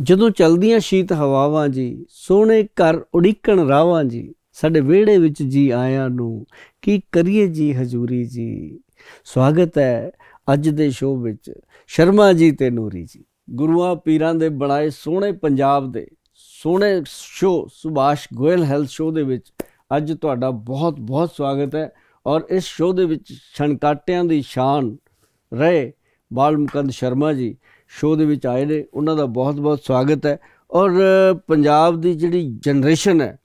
ਜਦੋਂ ਚਲਦੀਆਂ ਸ਼ੀਤ ਹਵਾਵਾਂ ਜੀ, ਸੋਹਣੇ ਘਰ ਉਡੀਕਣ ਰਾਵਾਂ ਜੀ, ਸਾਡੇ ਵਿਹੜੇ ਵਿੱਚ ਜੀ ਆਇਆਂ ਨੂੰ, ਕੀ ਕਰੀਏ ਜੀ ਹਜ਼ੂਰੀ ਜੀ? ਸਵਾਗਤ ਹੈ ਅੱਜ ਦੇ ਸ਼ੋਅ ਵਿੱਚ, ਸ਼ਰਮਾ ਜੀ ਤੇ ਨੂਰੀ ਜੀ। ਗੁਰੂਆਂ ਪੀਰਾਂ ਦੇ ਬਣਾਏ ਸੋਹਣੇ ਪੰਜਾਬ ਦੇ, ਸੋਹਣੇ show, Subhash Goyal health show ਦੇ ਵਿੱਚ ਅੱਜ ਤੁਹਾਡਾ ਬਹੁਤ ਬਹੁਤ ਸਵਾਗਤ ਹੈ ਔਰ ਇਸ ਸ਼ੋਅ ਦੇ ਵਿੱਚ ਛਣਕਾਟਿਆਂ ਦੀ ਸ਼ਾਨ ਰਹੇ ਬਾਲ ਮੁਕੰਦ ਸ਼ਰਮਾ ਜੀ। ਸ਼ੋਅ ਦੇ ਵਿੱਚ ਆਏ ਨੇ, ਉਹਨਾਂ ਦਾ ਬਹੁਤ ਬਹੁਤ ਸਵਾਗਤ ਹੈ। ਔਰ ਪੰਜਾਬ ਦੀ ਜਿਹੜੀ ਜਨਰੇਸ਼ਨ ਹੈ,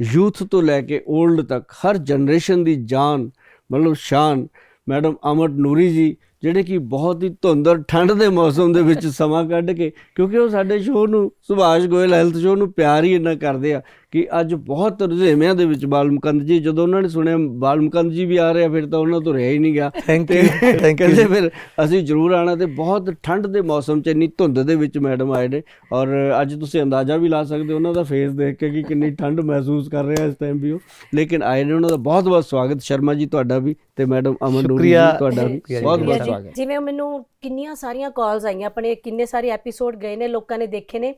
ਯੂਥ ਤੋਂ ਲੈ ਕੇ 올ਡ ਤੱਕ, ਹਰ ਜਨਰੇਸ਼ਨ ਦੀ ਜਾਨ, ਮਤਲਬ ਸ਼ਾਨ, ਮੈਡਮ ਅਮਰ ਨੂਰੀ ਜੀ ਜਿਹੜੇ ਕਿ ਬਹੁਤ ਹੀ ਧੁੰਦ ਔਰ ਠੰਡ ਦੇ ਮੌਸਮ ਦੇ ਵਿੱਚ ਸਮਾਂ ਕੱਢ ਕੇ ਕਿਉਂਕਿ ਉਹ ਸਾਡੇ ਸ਼ੋਅ ਨੂੰ ਸੁਭਾਸ਼ ਗੋਇਲ ਹੈਲਥ ਸ਼ੋਅ ਨੂੰ ਪਿਆਰ ਹੀ ਇੰਨਾ ਕਰਦੇ ਆ ਕਿ ਅੱਜ ਬਹੁਤ ਰੁਝੇਵਿਆਂ ਦੇ ਵਿੱਚ ਬਾਲ ਮੁਕੰਦ ਜੀ ਜਦੋਂ ਉਹਨਾਂ ਨੇ ਸੁਣਿਆ ਬਾਲ ਮੁਕੰਦ ਜੀ ਵੀ ਆ ਰਹੇ ਆ ਫਿਰ ਤਾਂ ਉਹਨਾਂ ਤੋਂ ਰਿਹਾ ਹੀ ਨਹੀਂ ਗਿਆ thank you ਕਹਿੰਦੇ ਜੀ। ਫਿਰ ਅਸੀਂ ਜ਼ਰੂਰ ਆਣਾ ਤੇ ਬਹੁਤ ਠੰਡ ਦੇ ਮੌਸਮ 'ਚ ਇੰਨੀ ਧੁੰਦ ਦੇ ਵਿੱਚ ਮੈਡਮ ਆਏ ਨੇ ਔਰ ਅੱਜ ਤੁਸੀਂ ਅੰਦਾਜ਼ਾ ਵੀ ਲਾ ਸਕਦੇ ਹੋ ਉਹਨਾਂ ਦਾ ਫੇਸ ਦੇਖ ਕੇ ਕਿ ਕਿੰਨੀ ਠੰਡ ਮਹਿਸੂਸ ਕਰ ਰਹੇ ਆ ਇਸ ਟਾਈਮ ਵੀ ਉਹ ਲੇਕਿਨ ਆਏ ਨੇ ਉਹਨਾਂ ਦਾ ਬਹੁਤ ਬਹੁਤ ਸਵਾਗਤ ਸ਼ਰਮਾ ਜੀ ਤੁਹਾਡਾ ਵੀ ਤੇ ਮੈਡਮ ਅਮਨ ਨੂਰੀ ਜੀ। ਤੁਹਾਡਾ ਵੀ ਬਹੁਤ ਬਹੁਤ ਜੀ। ਸਵਾਗਤ। ਜਿਵੇਂ ਮੈਨੂੰ ਕਿੰਨੀਆਂ ਸਾਰੀਆਂ ਕਾਲਸ ਆਈਆਂ ਆਪਣੇ ਕਿੰਨੇ ਸਾਰੇ ਐਪੀਸੋਡ ਗਏ ਨੇ ਲੋਕਾਂ ਨੇ ਦੇਖੇ ਨੇ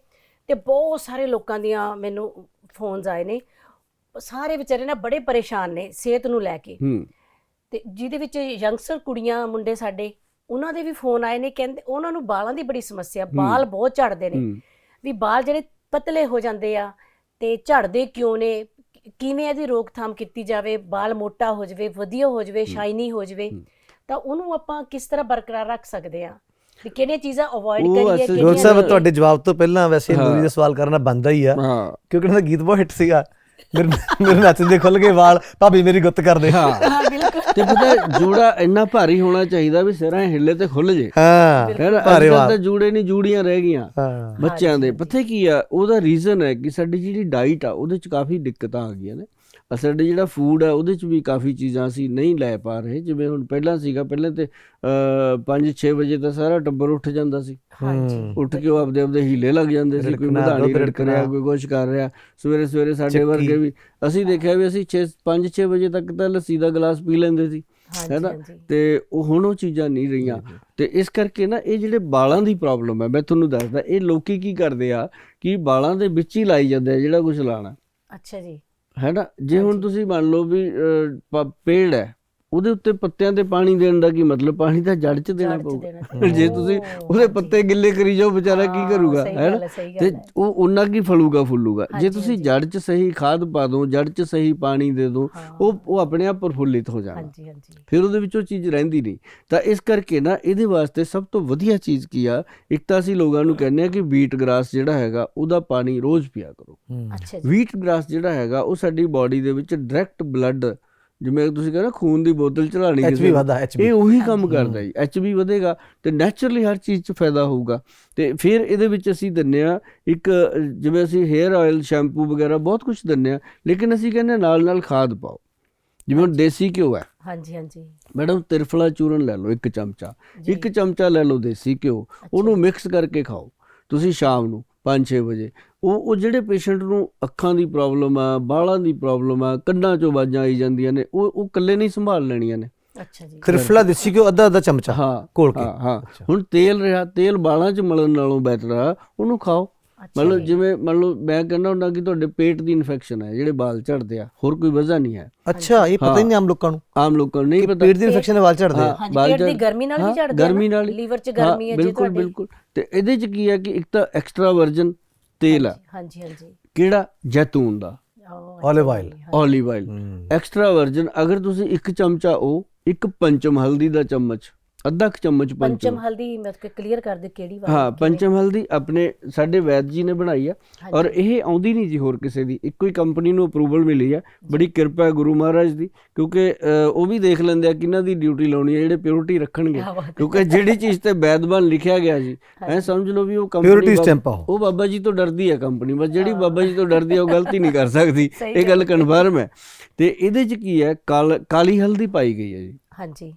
ਤੇ ਬਹੁਤ ਸਾਰੇ ਲੋਕਾਂ ਦੀਆਂ ਮੈਨੂੰ ਫੋਨਸ ਆਏ ਨੇ। ਸਾਰੇ ਵਿਚਾਰੇ ਨਾ ਬੜੇ ਪਰੇਸ਼ਾਨ ਨੇ ਸਿਹਤ ਨੂੰ ਲੈ ਕੇ। ਹੂੰ। ਤੇ ਜਿਹਦੇ ਵਿੱਚ ਯੰਗਸਟਰ ਕੁੜੀਆਂ ਮੁੰਡੇ ਸਾਡੇ ਉਹਨਾਂ ਦੇ ਵੀ ਫੋਨ ਆਏ ਨੇ ਕਹਿੰਦੇ ਉਹਨਾਂ ਨੂੰ ਵਾਲਾਂ ਦੀ ਬੜੀ ਸਮੱਸਿਆ ਵਾਲ ਬਹੁਤ ਝੜਦੇ ਨੇ। ਹੂੰ। ਵੀ ਵਾਲ ਜਿਹੜੇ ਪਤਲੇ ਹੋ ਜਾਂਦੇ ਆ ਤੇ ਝੜਦੇ ਕਿਉਂ ਨੇ? ਕਿ- ਕਿਵੇਂ ਇਹਦੀ ਰੋਕਥਾਮ ਕੀਤੀ ਜਾਵੇ? ਵਾਲ ਮੋਟਾ ਹੋ ਜਾਵੇ ਵਧੀਆ ਹੋ ਜਾਵੇ ਸ਼ਾਈਨੀ ਹੋ ਜਾਵੇ। ਹੂੰ। ਤਾਂ ਉਹਨੂੰ ਆਪਾਂ ਕਿਸ ਤਰ੍ਹਾਂ ਬਰਕਰਾਰ ਰੱਖ ਸਕਦੇ ਆ ਵੀ ਕਿਹੜੀਆਂ ਚੀਜ਼ਾਂ ਅਵੋਇਡ ਕਰੀਏ ਜੋਤ ਕਿਹੜੀਆਂ ਸਾਹਿਬ? ਤੁਹਾਡੇ ਜਵਾਬ ਤੋਂ ਪਹਿਲਾਂ ਵੈਸੇ। ਨੂਰੀ ਦਾ ਸਵਾਲ ਕਰਨਾ ਬੰਦਾ ਹੀ ਆ ਹਾਂ। ਕਿਉਂਕਿ ਉਹਨਾਂ ਦਾ ਗੀਤ ਬਹੁਤ ਹਿੱਟ ਸੀਗਾ। ਮੇਰੇ ਮੇਰੇ ਨੱਚ ਦੇ ਖੁੱਲ ਗਏ ਵਾਲ ਭਾਬੀ ਮੇਰੀ ਗੁੱਤ ਕਰਦੇ ਹਾਂ। ਹਾਂ ਬਿਲਕੁਲ। ਤੇ ਪਤਾ ਜੂੜਾ ਇੰਨਾ ਭਾਰੀ ਹੋਣਾ ਚਾਹੀਦਾ ਵੀ ਸਿਰਾਂ ਹਿੱਲੇ ਤੇ ਖੁੱਲ ਜੇ। ਹਾਂ ਭਾਰੇ ਵਾਲ। ਤਾਂ ਜੂੜੇ ਨਹੀਂ ਜੂੜੀਆਂ ਰਹਿ ਗਈਆਂ। ਹਾਂ। ਬੱਚਿਆਂ ਦੇ। ਪਤਾ ਕੀ ਆ ਉਹਦਾ ਰੀਜ਼ਨ ਹੈ ਕਿ ਸਾਡੀ ਜਿਹੜੀ ਡਾਈਟ ਆ ਉਹਦੇ ਚ ਕਾਫੀ ਦਿੱਕਤਾਂ ਆ ਗਈਆਂ ਨੇ। ਸਾਡਾ ਜਿਹੜਾ ਫੂਡ ਆ ਉਹਦੇ ਚ ਵੀ ਕਾਫੀ ਚੀਜ਼ਾਂ ਅਸੀਂ ਨਹੀਂ ਲੈ ਪਾ ਰਹੇ। ਜਿਵੇਂ ਹੁਣ ਪਹਿਲਾਂ ਸੀਗਾ ਪਹਿਲਾਂ ਤੇ 5-6 ਵਜੇ ਤਾਂ ਸਾਰਾ ਟੱਬਰ ਉੱਠ ਜਾਂਦਾ ਸੀ। ਹਾਂਜੀ। ਉੱਠ ਕੇ ਉਹ ਆਪਦੇ ਆਪਦੇ ਹੀਲੇ ਲੱਗ ਜਾਂਦੇ ਸੀ ਕੋਈ ਮਧਾਣੀ ਰਿੜਕ ਰਿਹਾ। ਕੋਈ ਕੁਛ ਕਰ ਰਿਹਾ। ਸਵੇਰੇ ਸਵੇਰੇ ਸਾਡੇ। ਵਰਗੇ ਵੀ ਅਸੀਂ ਦੇਖਿਆ ਵੀ ਅਸੀਂ 6 5-6 ਵਜੇ ਤੱਕ ਤਾਂ ਲੱਸੀ ਦਾ ਗਲਾਸ ਪੀ ਲੈਂਦੇ ਸੀ ਹਾਂਜੀ ਹੈਨਾ? ਹਾਂਜੀ। ਤੇ ਉਹ ਹੁਣ ਉਹ ਚੀਜ਼ਾਂ ਨਹੀਂ ਰਹੀਆਂ। ਤੇ ਇਸ ਕਰਕੇ ਨਾ ਇਹ ਜਿਹੜੇ ਵਾਲਾਂ ਦੀ ਪ੍ਰੋਬਲਮ ਹੈ ਮੈਂ ਤੁਹਾਨੂੰ ਦੱਸਦਾ ਇਹ ਲੋਕੀ ਕੀ ਕਰਦੇ ਆ ਕਿ ਵਾਲਾਂ ਦੇ ਵਿੱਚ ਹੀ ਲਾਈ ਜਾਂਦੇ ਆ ਜਿਹੜਾ ਕੁਝ ਲਾਣਾ। ਅੱਛਾ ਜੀ। ਹੈਨਾ ਜੇ ਹੁਣ ਤੁਸੀਂ ਮੰਨ ਲਓ ਵੀ ਪੇੜ ਹੈ ਉਹਦੇ ਉੱਤੇ ਪੱਤਿਆਂ ਤੇ ਪਾਣੀ ਦੇਣ ਦਾ ਕੀ ਮਤਲਬ ਪਾਣੀ ਤਾਂ ਜੜ 'ਚ ਦੇਣਾ ਪਊਗਾ। ਜੇ ਤੁਸੀਂ ਉਹਦੇ। ਪੱਤੇ ਗਿੱਲੇ ਕਰੀ ਜਾਓ ਵਿਚਾਰਾ ਕੀ ਕਰੂਗਾ ਹੈ, ਸਹੀ ਤੇ। ਉਹ ਉਹਨਾਂ ਕੀ ਫਲੂਗਾ ਫੁੱਲੂਗਾ ਜੇ ਤੁਸੀਂ। ਜੜ 'ਚ ਸਹੀ ਖਾਦ ਪਾ ਦਿਓ ਜੜ 'ਚ ਸਹੀ ਪਾਣੀ ਦੇ ਹਾਂ। ਉਹ ਉਹ ਆਪਣੇ ਆਪ ਪ੍ਰਫੁੱਲਿਤ ਹੋ ਜਾਣਾ ਹਾਂਜੀ ਹਾਂਜੀ ਫਿਰ ਉਹਦੇ ਵਿੱਚੋਂ ਚੀਜ਼ ਰਹਿੰਦੀ ਨਹੀਂ ਤਾਂ ਇਸ ਕਰਕੇ ਨਾ ਇਹਦੇ ਵਾਸਤੇ ਸਭ ਤੋਂ ਵਧੀਆ ਚੀਜ਼ ਕੀ ਆ ਇੱਕ ਤਾਂ ਅਸੀਂ ਲੋਕਾਂ ਨੂੰ ਕਹਿੰਦੇ ਆ ਕਿ ਵੀਟ ਗ੍ਰਾਸ ਜਿਹੜਾ ਹੈਗਾ ਉਹਦਾ ਪਾਣੀ ਰੋਜ਼ ਪੀਆ ਕਰੋ। ਅੱਛਾ ਜੀ ਵੀਟ ਗ੍ਰਾਸ ਜਿਹੜਾ ਹੈਗਾ ਉਹ ਸਾਡੀ ਬਾਡੀ ਦੇ ਵਿੱਚ ਡਾਇਰੈਕਟ ਬਲੱਡ ਜਿਵੇਂ ਤੁਸੀਂ ਕਹਿੰਦੇ ਖੂਨ ਦੀ ਬੋਤਲ ਚੜਾਣੀ HB ਵਧਦਾ, HB ਇਹ ਉਹੀ ਕੰਮ ਕਰਦਾ ਜੀ। ਐਚਬੀ ਵਧੇਗਾ ਤੇ ਨੈਚੁਰਲੀ ਹਰ ਚੀਜ਼ 'ਚ ਫਾਇਦਾ ਹੋਊਗਾ। ਤੇ ਫਿਰ ਇਹਦੇ ਵਿੱਚ ਅਸੀਂ ਦਿੰਨੇ ਆ ਇੱਕ ਜਿਵੇਂ ਅਸੀਂ 헤ਅਰ ਆਇਲ ਸ਼ੈਂਪੂ ਵਗੈਰਾ ਬਹੁਤ ਕੁਝ ਦਿੰਨੇ ਆ ਲੇਕਿਨ ਅਸੀਂ ਕਹਿੰਦੇ ਨਾਲ ਨਾਲ ਖਾਦ ਪਾਓ। ਜਿਵੇਂ ਹੁਣ ਦੇਸੀ ਘਿਓ ਹੈ। ਹਾਂਜੀ ਹਾਂਜੀ। ਮੈਡਮ ਤਿਰਫਲਾ ਚੂਰਨ ਲੈ ਲਓ ਇੱਕ ਚਮਚਾ। ਇੱਕ ਚਮਚਾ ਲੈ ਲਓ ਦੇਸੀ ਘਿਓ ਉਹਨੂੰ ਮਿਕਸ ਕਰਕੇ ਖਾਓ। ਤੁਸੀਂ ਸ਼ਾਮ ਨੂੰ 5-6 ਵਜੇ ਉਹ ਉਹ ਜਿਹੜੇ ਪੇਸ਼ੈਂਟ ਨੂੰ ਅੱਖਾਂ ਦੀ ਪ੍ਰੋਬਲਮ ਆ ਬਾਲਾਂ ਦੀ ਪ੍ਰੋਬਲਮ ਆ ਕੰਨਾਂ 'ਚੋਂ ਆਵਾਜ਼ਾਂ ਆਈ ਜਾਂਦੀਆਂ ਨੇ ਉਹ ਉਹ ਇਕੱਲੇ ਨਹੀਂ ਸੰਭਾਲ ਲੈਣੀਆਂ ਨੇ। ਅੱਛਾ ਜੀ। ਤ੍ਰਿਫਲਾ ਦੇਸੀ ਘਿਓ ਅੱਧਾ ਅੱਧਾ ਚਮਚਾ ਹਾਂ ਘੋਲ ਕੇ। ਹਾਂ ਹਾਂ। ਹੁਣ ਤੇਲ ਰਿਹਾ ਤੇਲ ਬਾਲਾਂ 'ਚ ਮਲਣ ਨਾਲੋਂ ਬਿਹਤਰ ਆ ਉਹਨੂੰ ਖਾਓ। ਮਤਲਬ। ਜਿਵੇਂ ਮੰਨ ਲਓ ਮੈਂ ਕਹਿੰਦਾ ਹੁੰਦਾ ਕਿ ਤੁਹਾਡੇ ਪੇਟ ਦੀ ਇਨਫੈਕਸ਼ਨ ਹੈ ਜਿਹੜੇ ਵਾਲ ਝੜਦੇ ਆ ਹੋਰ ਕੋਈ ਵਜ੍ਹਾ ਨਹੀਂ ਹੈ। ਅੱਛਾ ਇਹ ਪਤਾ ਹੀ ਨਹੀਂ ਆਮ ਲੋਕਾਂ ਨੂੰ। ਆਮ ਲੋਕਾਂ ਨੂੰ ਨਹੀਂ ਪਤਾ। ਪੇਟ ਦੀ ਇਨਫੈਕਸ਼ਨ ਦੇ ਵਾਲ ਝੜਦੇ ਆ। ਪੇਟ ਦੀ ਗਰਮੀ ਨਾਲ ਵੀ ਹਾਂ, ਝੜਦੇ ਆ ਗਰਮੀ ਨਾਲ ਹੀ। ਲੀਵਰ 'ਚ ਗਰਮੀ ਹੈ ਜੇ ਬਿਲਕੁਲ ਤੁਹਾਡੇ। ਬਿਲਕੁਲ। ਤੇ ਇਹਦੇ 'ਚ ਕੀ ਹੈ ਕਿ ਇੱਕ ਤਾਂ ਐਕਸਟਰਾ ਵਰਜਨ ਤੇਲ ਆ ਹਾਂਜੀ ਹਾਂਜੀ ਕਿਹੜਾ? ਜੈਤੂਨ ਦਾ। oil। ਜੀ, ਓਲੀਵ ਆਇਲ ਐਕਸਟਰਾ ਵਰਜਨ ਅਗਰ ਤੁਸੀਂ ਇੱਕ ਚਮਚਾ ਉਹ ਇੱਕ ਪੰਚਮ ਹਲਦੀ ਦਾ ਚਮਚ ਅੱਧਾ ਕੁ ਚਮਚ ਪੰਚਮ। ਪੰਚਮ ਹਲਦੀ ਮਤਲਬ ਕਲੀਅਰ ਕਰ ਦੇ ਕਿਹੜੀ ਵਾਰ ਹਾਂ ਪੰਚਮ ਹਲਦੀ ਆਪਣੇ ਸਾਡੇ ਵੈਦ ਜੀ ਨੇ ਬਣਾਈ ਆ। ਔਰ ਇਹ ਆਉਂਦੀ ਨਹੀਂ ਜੀ ਹੋਰ ਕਿਸੇ ਦੀ। ਇੱਕੋ ਹੀ ਕੰਪਨੀ ਨੂੰ ਅਪਰੂਵਲ ਮਿਲੀ ਆ। ਬੜੀ ਕਿਰਪਾ ਹੈ ਗੁਰੂ ਮਹਾਰਾਜ ਦੀ। ਕਿਉਂਕਿ ਅ, ਉਹ ਵੀ ਦੇਖ ਲੈਂਦੇ ਆ ਕਿਹਨਾਂ ਦੀ ਡਿਊਟੀ ਲਾਉਣੀ ਹੈ ਜਿਹੜੇ ਪਿਓਰਿਟੀ ਰੱਖਣਗੇ। ਕਿਆ ਬਾਤ। ਹੈ। ਕਿਉਂਕਿ ਜਿਹੜੀ ਚੀਜ਼ ਤੇ ਵੈਦਬਾਨ ਲਿਖਿਆ ਗਿਆ ਜੀ ਐ ਸਮਝ ਲਓ ਵੀ ਉਹ ਕੰਪਨੀ Purity ਬਾਬ- stamp ਆ ਉਹ। ਉਹ ਬਾਬਾ ਜੀ ਤੋਂ ਡਰਦੀ ਹੈ ਕੰਪਨੀ ਬਸ ਜਿਹੜੀ ਬਾਬਾ ਜੀ ਤੋਂ ਡਰਦੀ ਹੈ ਉਹ ਗਲਤੀ ਨਹੀਂ ਕਰ ਸਕਦੀ। ਸਹੀ ਇਹ ਗੱਲ ਕਨਫਰਮ ਹੈ। ਤੇ ਇਹਦੇ ਚ ਕੀ ਹੈ? ਕਾਲ- ਕਾਲੀ ਹਲਦੀ ਪਾਈ ਗਈ ਹੈ ਜੀ। ਹਾਂਜੀ।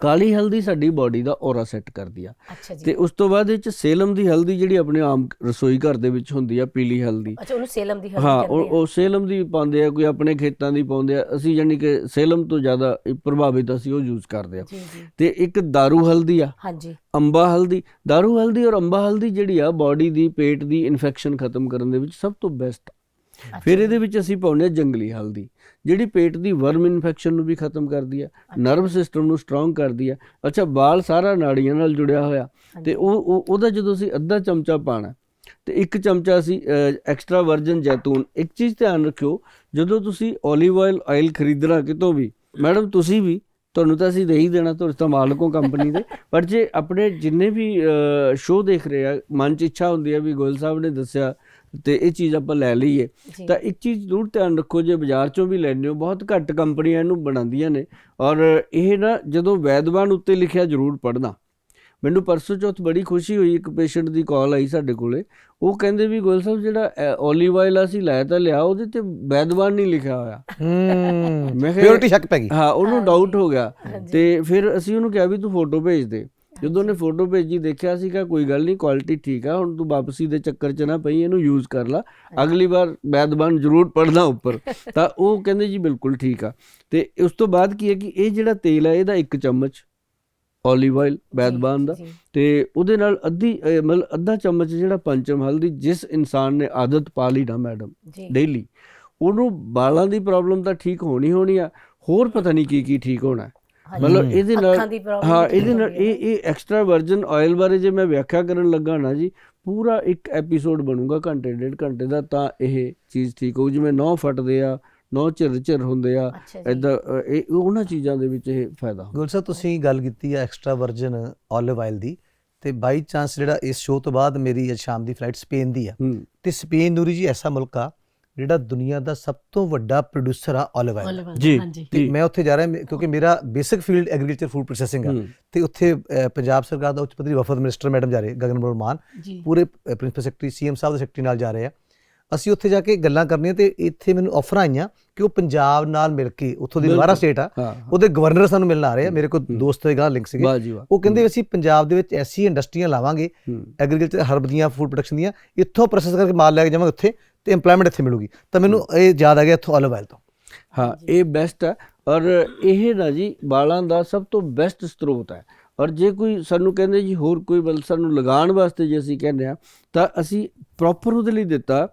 ਕਾਲੀ ਹਲਦੀ ਸਾਡੀ ਬਾਡੀ ਦਾ ਔਰਾ ਸੈੱਟ ਕਰਦੀ ਆ ਅੱਛਾ ਜੀ ਤੇ ਉਸ ਤੋਂ ਬਾਅਦ ਇਹ ਚ ਸੇਲਮ ਦੀ ਹਲਦੀ ਜਿਹੜੀ ਆਪਣੇ ਆਮ ਰਸੋਈ ਘਰ ਦੇ ਵਿੱਚ ਹੁੰਦੀ ਆ ਪੀਲੀ ਹਲਦੀ ਅੱਛਾ ਉਹਨੂੰ ਸੇਲਮ ਦੀ ਹਲਦੀ ਹਾਂ ਕਹਿੰਦੇ ਉਹ ਉਹ ਸੇਲਮ ਦੀ ਪਾਉਂਦੇ ਆ ਕੋਈ ਆਪਣੇ ਖੇਤਾਂ ਦੀ ਪਾਉਂਦੇ ਆ ਅਸੀਂ ਯਾਨੀ ਕਿ ਸੇਲਮ ਤੋਂ ਜ਼ਿਆਦਾ ਪ੍ਰਭਾਵਿਤ ਅਸੀਂ ਉਹ ਯੂਜ਼ ਕਰਦੇ ਆ ਜੀ ਜੀ ਤੇ ਇੱਕ दारू ਹਲਦੀ ਆ ਹਾਂਜੀ ਅੰਬਾ ਹਲਦੀ दारू ਹਲਦੀ ਔਰ ਅੰਬਾ ਹਲਦੀ ਜਿਹੜੀ ਆ ਬਾਡੀ ਦੀ ਪੇਟ ਦੀ ਇਨਫੈਕਸ਼ਨ ਖਤਮ ਕਰਨ ਦੇ ਵਿੱਚ ਸਭ ਤੋਂ ਬੈਸਟ ਫਿਰ ਇਹਦੇ ਵਿੱਚ ਅਸੀਂ ਪਾਉਂਦੇ ਆ ਜੰਗਲੀ ਹਲਦੀ ਜਿਹੜੀ ਪੇਟ ਦੀ ਵਰਮ ਇਨਫੈਕਸ਼ਨ ਨੂੰ ਵੀ ਖਤਮ ਕਰਦੀ ਆ ਨਰਵ ਸਿਸਟਮ ਨੂੰ ਸਟਰੋਂਗ ਕਰਦੀ ਆ ਅੱਛਾ ਬਾਲ ਸਾਰਾ ਨਾੜੀਆਂ ਨਾਲ ਜੁੜਿਆ ਹੋਇਆ। ਤੇ ਉਹ ਉਹ- ਉਹਦਾ ਜਦੋਂ ਅਸੀਂ ਅੱਧਾ ਚਮਚਾ ਪਾਣਾ ਤੇ ਇੱਕ ਚਮਚਾ ਅਸੀਂ ਐਕਸਟਰਾ ਵਰਜਨ ਜੈਤੂਨ ਇੱਕ ਚੀਜ਼ ਧਿਆਨ ਰੱਖਿਓ ਜਦੋਂ ਤੁਸੀਂ 올ਿਵ ਆਇਲ ਆਇਲ ਖਰੀਦਣਾ ਕਿਤੋਂ ਵੀ ਮੈਡਮ ਤੁਸੀਂ ਵੀ ਤੁਹਾਨੂੰ ਤਾਂ ਅਸੀਂ ਦੇ ਹੀ ਦੇਣਾ ਤੁਸੀਂ ਤਾਂ ਮਾਲਕ ਹੋ ਕੰਪਨੀ ਦੇ। ਪਰ ਜੇ ਆਪਣੇ ਜਿੰਨੇ ਵੀ ਸ਼ੋਅ ਦੇਖ ਰਹੇ ਆ ਮਨ ਚ ਇੱਛਾ ਹੁੰਦੀ ਆ ਵੀ ਗੋਇਲ ਸਾਹਿਬ ਨੇ ਦੱਸਿਆ ਤੇ ਇਹ ਚੀਜ਼ ਆਪਾਂ ਲੈ ਲਈਏ ਤਾਂ ਇੱਕ ਚੀਜ਼ ਜ਼ਰੂਰ ਧਿਆਨ ਰੱਖੋ ਜੇ ਬਾਜ਼ਾਰ ਚੋਂ ਵੀ ਲੈਣੇ ਹੋ ਬਹੁਤ ਘੱਟ ਕੰਪਨੀਆਂ ਇਹਨੂੰ ਬਣਾਉਂਦੀਆਂ ਨੇ। ਔਰ ਇਹ ਨਾ ਜਦੋਂ ਵੈਦਵਾਨ ਉੱਤੇ ਲਿਖਿਆ ਜ਼ਰੂਰ ਪੜ੍ਹਨਾ। ਮੈਨੂੰ ਪਰਸੋਂ ਚੌਥ ਬੜੀ ਖੁਸ਼ੀ ਹੋਈ ਇੱਕ ਪੇਸ਼ੈਂਟ ਦੀ ਕਾਲ ਆਈ ਸਾਡੇ ਕੋਲੇ। ਉਹ ਕਹਿੰਦੇ ਵੀ ਗੋਇਲ ਸਾਹਿਬ ਜਿਹੜਾ 올ਿਵ ਆਇਲ ਅਸੀਂ ਲੈ ਤਾਂ ਲਿਆ ਉਹਦੇ ਤੇ ਵੈਦਵਾਨ ਨਹੀਂ ਲਿਖਿਆ ਹੋਇਆ। ਹੂੰ। ਮੈਂ ਕਿਹਾ ਪਿਓਰਿਟੀ ਸ਼ੱਕ ਪੈ ਗਈ। ਹਾਂ ਉਹਨੂੰ ਡਾਊਟ ਹੋ ਗਿਆ। ਤੇ ਫਿਰ ਅਸੀਂ ਉਹਨੂੰ ਕਿਹਾ ਵੀ ਤੂੰ ਫੋਟੋ ਭੇਜ ਦੇ। ਜਦੋਂ ਉਹਨੇ ਫੋਟੋ ਭੇਜੀ ਦੇਖਿਆ ਸੀਗਾ ਕੋਈ ਗੱਲ ਨਹੀਂ ਕੁਆਲਿਟੀ ਠੀਕ ਆ ਹੁਣ ਤੂੰ ਵਾਪਸੀ ਦੇ ਚੱਕਰ 'ਚ ਨਾ ਪਈ ਇਹਨੂੰ ਯੂਜ਼ ਕਰ ਲੈ। ਅਗਲੀ ਵਾਰ ਬੈਦਬਾਨ ਜ਼ਰੂਰ ਪੜਨਾ ਉੱਪਰ। ਤਾਂ ਉਹ ਕਹਿੰਦੇ ਜੀ ਬਿਲਕੁਲ ਠੀਕ ਆ। ਤੇ ਉਸ ਤੋਂ ਬਾਅਦ ਕੀ ਹੈ ਕਿ ਇਹ ਜਿਹੜਾ ਤੇਲ ਹੈ ਇਹਦਾ ਇੱਕ ਚਮਚ 올ਿਵ ਆਇਲ ਬੈਦਬਾਨ ਦਾ। ਤੇ ਉਹਦੇ ਨਾਲ ਅੱਧੀ ਮਤਲਬ ਅੱਧਾ ਚਮਚ ਜਿਹੜਾ ਪੰਚਮ ਹਲਦੀ ਜਿਸ ਇਨਸਾਨ ਨੇ ਆਦਤ ਪਾ ਲਈ ਨਾ ਮੈਡਮ ਡੇਲੀ ਉਹਨੂੰ ਵਾਲਾਂ ਦੀ ਪ੍ਰੋਬਲਮ ਤਾਂ ਠੀਕ ਹੋਣੀ ਹੋਣੀ ਆ ਹੋਰ ਪਤਾ ਨਹੀਂ ਕੀ ਕੀ ਠੀਕ ਹੋਣਾ। ਮਤਲਬ ਇਹਦੇ ਨਾਲ ਹਾਂ ਇਹਦੇ ਨਾਲ। ਇਹ ਇਹ ਐਕਸਟਰਾ ਵਰਜਨ ਆਇਲ ਬਾਰੇ ਜੇ ਮੈਂ ਵਿਆਖਿਆ ਕਰਨ ਲੱਗਾ ਨਾ ਜੀ ਪੂਰਾ ਇੱਕ ਐਪੀਸੋਡ ਬਣੂਗਾ ਘੰਟੇ ਡੇਢ ਘੰਟੇ ਦਾ ਤਾਂ ਇਹ ਚੀਜ਼ ਠੀਕ ਹੋਊ। ਜਿਵੇਂ ਨੌ ਫਟਦੇ ਆ ਨੌ ਝਿਰ ਝਿਰ ਹੁੰਦੇ ਆ ਅ, ਇਹ ਉਹਨਾਂ ਚੀਜ਼ਾਂ ਦੇ ਵਿੱਚ ਇਹ ਫਾਇਦਾ ਹੁੰਦਾ। ਗੁਲ ਸਾਹਿਬ ਤੁਸੀਂ ਗੱਲ ਕੀਤੀ ਹੈ ਐਕਸਟਰਾ ਵਰਜਨ 올ਿਵ ਆਇਲ ਦੀ ਤੇ ਬਾਈ ਚਾਂਸ ਜਿਹੜਾ ਇਸ ਸ਼ੋਅ ਤੋਂ ਬਾਅਦ ਮੇਰੀ ਅੱਜ ਸ਼ਾਮ ਦੀ ਫਲਾਈਟ ਸਪੇਨ ਦੀ ਆ ਤੇ ਸਪੇਨ ਨੂਰੀ ਜੀ ਐਸਾ ਮੁਲਕ ਆ ਜਿਹੜਾ ਦੁਨੀਆ ਦਾ ਸਭ ਤੋਂ ਵੱਡਾ ਪ੍ਰੋਡਿਊਸਰ ਆ 올ਿਵ ਆਇਲ ਜੀ ਤੇ ਮੈਂ ਉੱਥੇ ਜਾ ਰਿਹਾ ਕਿਉਂਕਿ ਮੇਰਾ basic field agriculture food processing ਆ। ਤੇ ਉੱਥੇ ਪੰਜਾਬ ਸਰਕਾਰ ਦਾ ਉੱਚ ਪੱਧਰੀ ਵਫਦ ਮਿਨਿਸਟਰ ਮੈਡਮ ਜਾ ਰਹੇ ਗਗਨਮੋਹਨ ਮਾਨ। ਜੀ। ਪੂਰੇ ਪ੍ਰਿੰਸੀਪਲ ਸੈਕਟਰੀ ਸੀਐਮ ਸਾਹਿਬ ਦੇ ਸੈਕਟਰੀ ਨਾਲ ਜਾ ਰਹੇ ਆ। ਅਸੀਂ ਉੱਥੇ ਜਾ ਕੇ ਗੱਲਾਂ ਕਰਨੀਆਂ ਤੇ ਇੱਥੇ ਮੈਨੂੰ ਆਫਰ ਆਈਆਂ ਕਿ ਉਹ ਪੰਜਾਬ ਨਾਲ ਮਿਲ ਕੇ ਉੱਥੋਂ ਦੀ ਦੁਬਾਰਾ ਸਟੇਟ ਆ ਉਹਦੇ ਗਵਰਨਰ ਸਾਨੂੰ ਮਿਲਣ ਆ ਰਹੇ ਆ। ਮੇਰੇ ਕੋਲ ਦੋਸਤ ਦੇ ਗਾਂ ਲਿੰਕ ਸੀਗੇ। ਉਹ ਕਹਿੰਦੇ ਅਸੀਂ ਪੰਜਾਬ ਦੇ ਵਿੱਚ ਐਸੀ ਇੰਡਸਟਰੀਆਂ ਲਾਵਾਂਗੇ ਐਗਰੀਕਲਚਰ ਹਰਬ ਦੀਆਂ ਫੂਡ ਪ੍ਰੋਡਕਸ਼ਨ ਦੀਆਂ ਇੱਥੋਂ ਪ੍ਰੋਸੈਸ ਕਰਕੇ ਮਾਲ ਲੈ ਕੇ ਜਾਵਾਂਗੇ ਉੱਥੇ। ਤੇ ਏਮਪਲੋਇਮੈਂਟ ਇੱਥੇ ਮਿਲੂਗੀ। ਤਾਂ ਮੈਨੂੰ ਇਹ ਯਾਦ ਆ ਗਿਆ ਇੱਥੋਂ oil ਤੋਂ। ਹਾਂ ਇਹ ਬੈਸਟ ਹੈ ਔਰ ਇਹ ਨਾ ਜੀ ਵਾਲਾਂ ਦਾ ਸਭ ਤੋਂ ਬੈਸਟ ਸਰੋਤ ਹੈ ਔਰ ਜੇ ਕੋਈ ਸਾਨੂੰ ਕਹਿੰਦੇ ਜੀ ਹੋਰ ਕੋਈ ਬਲ ਸਾਨੂੰ ਲਗਾਉਣ ਵਾਸਤੇ ਜੇ ਅਸੀਂ ਕਹਿੰਦੇ ਆ ਤਾਂ ਅਸੀਂ ਪ੍ਰੋਪਰ ਉਹਦੇ ਲਈ ਦਿੱਤਾ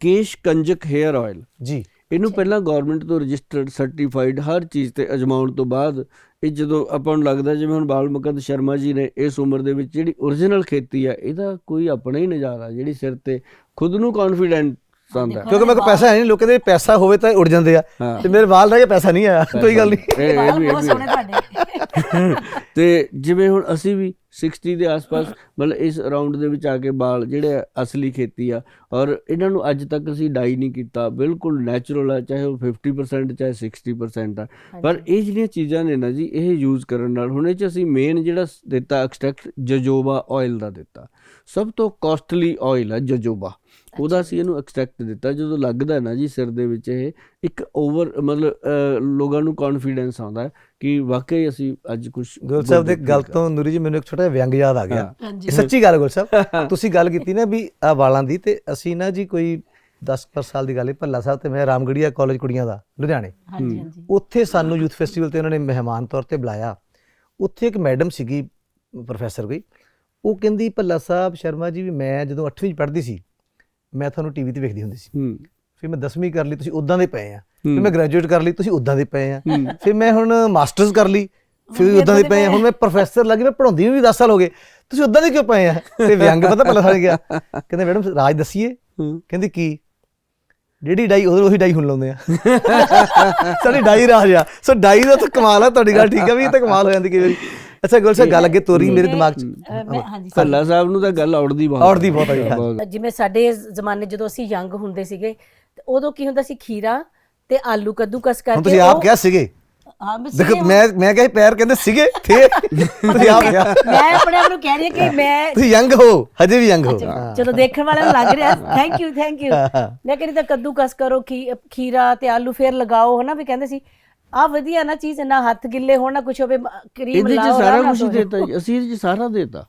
ਕੇਸ਼ ਕੰਜਕ 헤ਅਰ ਆਇਲ ਜੀ। ਇਹਨੂੰ ਪਹਿਲਾਂ ਗਵਰਨਮੈਂਟ ਤੋਂ ਰਜਿਸਟਰਡ ਸਰਟੀਫਾਈਡ ਹਰ ਚੀਜ਼ ਤੇ ਅਜਮਾਉਣ ਤੋਂ ਬਾਅਦ ਇਹ ਜਦੋਂ ਆਪਾਂ ਨੂੰ ਲੱਗਦਾ ਜਿਵੇਂ ਹੁਣ ਬਾਲ ਮੁਕੰਦ ਸ਼ਰਮਾ ਜੀ ਨੇ ਇਸ ਉਮਰ ਦੇ ਵਿੱਚ ਜਿਹੜੀ origignal ਖੇਤੀ ਆ ਇਹਦਾ ਕੋਈ ਆਪਣਾ ਹੀ ਨਜ਼ਾਰਾ ਜਿਹੜੀ ਸਿਰ ਤੇ ਖੁਦ ਨੂੰ ਕੌਨਫੀਡੈਂਸ ਆਉਂਦਾ। ਕਿਉਂਕਿ ਮੇਰੇ ਕੋਲ ਪੈਸਾ ਹੈ ਨਹੀਂ ਲੋਕਾਂ ਦੇ ਪੈਸਾ ਹੋਵੇ ਤਾਂ ਇਹ ਉੜ ਜਾਂਦੇ ਆ। ਤੇ ਮੇਰੇ ਵਾਲ ਰਹਿ ਗਏ ਪੈਸਾ ਨਹੀਂ ਆਇਆ। ਕੋਈ ਗੱਲ ਨਹੀਂ। ਇਹ- ਇਹ ਵੀ- ਇਹ ਬਹੁਤ ਵੀ ਸੋਹਣੇ ਤੁਹਾਡੇ। ਤੇ ਜਿਵੇਂ ਹੁਣ ਅਸੀਂ ਵੀ 60 ਦੇ ਆਸ-ਪਾਸ ਮਤਲਬ ਇਸ ਰਾਉਂਡ ਦੇ ਵਿੱਚ ਆ ਕੇ ਬਾਲ ਜਿਹੜੇ ਅਸਲੀ ਖੇਤੀ ਆ ਔਰ ਇਹਨਾਂ ਨੂੰ ਅੱਜ ਤੱਕ ਅਸੀਂ ਡਾਈ ਨਹੀਂ ਕੀਤਾ ਬਿਲਕੁਲ ਨੈਚੁਰਲ ਆ ਚਾਹੇ ਉਹ 50% ਚਾਹੇ 60% ਆ। ਪਰ ਇਹ ਜਿਹੜੀਆਂ ਚੀਜ਼ਾਂ ਨੇ ਨਾ ਜੀ ਇਹ ਯੂਜ਼ ਕਰਨ ਨਾਲ ਹੁਣ ਇਹ ਚ ਅਸੀਂ ਮੇਨ ਜਿਹੜਾ ਦਿੱਤਾ ਐਕਸਟ੍ਰੈਕਟ ਜਜੋਬਾ ਆਇਲ ਦਾ ਦਿੱਤਾ। ਸਭ ਤੋਂ ਕਾਸਟਲੀ ਆਇਲ ਆ ਜਜੋਬਾ। ਉਹਦਾ ਅਸੀਂ ਇਹਨੂੰ ਐਕਸਟ੍ਰੈਕਟ ਦਿੱਤਾ ਜਦੋਂ ਲੱਗਦਾ ਨਾ ਜੀ ਸਿਰ ਦੇ ਵਿੱਚ ਇਹ ਇੱਕ ਓਵਰ ਮਤਲਬ ਲੋਕਾਂ ਨੂੰ ਕੌਨਫੀਡੈਂਸ ਆਉਂਦਾ ਕਿ ਵਾਕਈ ਅਸੀਂ ਅੱਜ ਕੁਝ ਗੁਲ ਸਾਹਿਬ ਦੇ ਗੱਲ ਤੋਂ ਨੂਰੀ ਜੀ ਮੈਨੂੰ ਇੱਕ ਛੋਟਾ ਜਿਹਾ ਵਿਅੰਗ ਯਾਦ ਆ ਗਿਆ। ਇਹ ਸੱਚੀ ਗੱਲ ਗੁਲ ਸਾਹਿਬ। ਤੁਸੀਂ ਗੱਲ ਕੀਤੀ ਨਾ ਵੀ ਆ ਵਾਲਾਂ ਦੀ ਤੇ ਅਸੀਂ ਨਾ ਜੀ ਕੋਈ 10 ਪਰ ਸਾਲ ਦੀ ਗੱਲ ਹੈ ਭੱਲਾ ਸਾਹਿਬ ਤੇ ਮੈਂ ਰਾਮਗੜੀਆ ਕਾਲਜ ਕੁੜੀਆਂ ਦਾ ਲੁਧਿਆਣੇ। ਹਾਂਜੀ ਹਾਂਜੀ। ਉੱਥੇ ਸਾਨੂੰ ਯੂਥ ਫੈਸਟੀਵਲ ਤੇ ਉਹਨਾਂ ਨੇ ਮਹਿਮਾਨ ਤੌਰ ਤੇ ਬੁਲਾਇਆ। ਉੱਥੇ ਇੱਕ ਮੈਡਮ ਸੀਗੀ ਪ੍ਰੋਫੈਸਰ ਕੋਈ। ਉਹ ਕਹਿੰਦੀ ਭੱਲਾ ਸਾਹਿਬ ਸ਼ਰਮਾ ਜੀ ਵੀ ਮੈਂ ਜਦੋਂ 8ਵੀਂ ਚ ਪੜ੍ਹਦੀ ਸੀ ਮੈਂ ਤੁਹਾਨੂੰ ਟੀਵੀ ਤੇ ਵੇਖਦੀ ਹੁੰਦੀ ਸੀ। ਹੂੰ। ਫਿਰ ਮੈਂ 10ਵੀਂ ਕਰ ਲਈ ਤੁਸੀਂ ਉਦਾਂ ਦੇ ਪਏ ਆ। ਫਿਰ। ਮੈਂ ਗ੍ਰੈਜੂਏਟ ਕਰ ਲਈ ਤੁਸੀਂ ਉਦਾਂ ਦੇ ਪਏ ਆ। ਫਿਰ ਮੈਂ ਹੁਣ ਮਾਸਟਰਸ ਕਰ ਲਈ ਫਿਰ ਵੀ ਉਦਾਂ ਦੇ ਪਏ ਆ। ਹੁਣ ਮੈਂ ਪ੍ਰੋਫੈਸਰ ਲੱਗੀ ਮੈਂ ਪੜਾਉਂਦੀ ਵੀ 10 ਸਾਲ ਹੋ ਗਏ। ਤੁਸੀਂ ਉਦਾਂ ਦੇ ਕਿਉਂ ਪਏ ਆ? ਤੇ ਵਿਅੰਗ ਪਤਾ ਪੱਲਾ ਸੜ ਗਿਆ। ਕਹਿੰਦੇ ਮੈਡਮ ਰਾਜ ਦੱਸੀਏ। ਹੂੰ। ਕਹਿੰਦੀ ਕੀ? ਜਿਹੜੀ ਡਾਈ ਉਹਦੇ ਉਹੀ ਡਾਈ ਹੁਣ ਲਾਉਂਦੇ ਆ। ਸਾਡੀ ਡਾਈ ਰਾਜ ਆ। ਸੋ ਡਾਈ ਦਾ ਤਾਂ ਕਮਾਲ ਆ ਤੁਹਾਡੀ ਗੱਲ ਠੀਕ ਆ ਵੀ ਇਹ ਤਾਂ ਕਮਾਲ ਹੋ ਜਾਂਦੀ ਕਈ ਵਾਰੀ। ਅੱਛਾ ਗੁਲ ਸਾਹਿਬ ਗੱਲ ਅੱਗੇ ਤੋਰੀ ਮੇਰੇ ਦਿਮਾਗ 'ਚ। ਹਾਂਜੀ। ਭੱਲਾ ਸਾਹਿਬ ਨੂੰ ਤਾਂ ਗੱਲ ਔੜਦੀ ਬਹੁਤ ਔੜਦੀ ਬਹੁਤ ਆ ਜੀ, ਹਾਂ। ਬਹੁਤ। ਜਿਵੇਂ ਸਾਡੇ ਜ਼ਮਾਨੇ ਜਦੋਂ ਅਸੀਂ ਯੰਗ ਹੁੰਦੇ ਸੀਗੇ ਤੇ ਉਦੋਂ ਕੀ ਹੁੰਦਾ ਸੀ ਖੀਰਾ ਤੇ ਆਲੂ ਕੱਦੂਕਸ ਕਰਕੇ ਹੁਣ ਤੁਸੀਂ ਆਪ ਕਿਹਾ ਸੀਗੇ? ਹਾਂ ਮੈਂ ਦੇਖੋ ਮੈਂ ਮੈਂ ਕਿਹਾ ਸੀ ਪੈਰ ਕਹਿੰਦੇ ਸੀਗੇ ਥੇ। ਤੁਸੀਂ ਆਪ ਕਿਹਾ। ਮੈਂ ਆਪਣੇ ਆਪ ਨੂੰ ਕਹਿ ਰਹੀ ਹਾਂ ਕਿ ਮੈਂ ਤੁਸੀਂ ਯੰਗ ਹੋ ਹਜੇ ਵੀ ਯੰਗ ਹੋ। ਚਲੋ ਦੇਖਣ ਵਾਲਿਆਂ ਨੂੰ ਲੱਗ ਰਿਹਾ। Thank you thank you. ਮੈਂ ਕਹਿੰਦੀ ਤਾਂ ਕੱਦੂ ਕਸ ਕਰੋ ਖੀਰਾ ਤੇ ਆਲੂ ਫੇਰ ਲਗਾਓ ਹਨਾ ਵੀ ਕਹਿੰਦੇ ਸੀ ਆ ਵਧੀਆ ਨਾ ਚੀਜ਼ ਨਾ ਹੱਥ ਗਿੱਲੇ ਹੋਣ ਨਾ ਕੁਝ ਹੋਵੇ ਕਰੀਮ ਇਹਦੇ 'ਚ ਲਾਓ ਸਾਰਾ ਕੁਝ ਧੋ ਦਿੱਤਾ ਜੀ ਅਸੀਂ ਇਹਦੇ 'ਚ ਸਾਰਾ ਦਿੱਤਾ।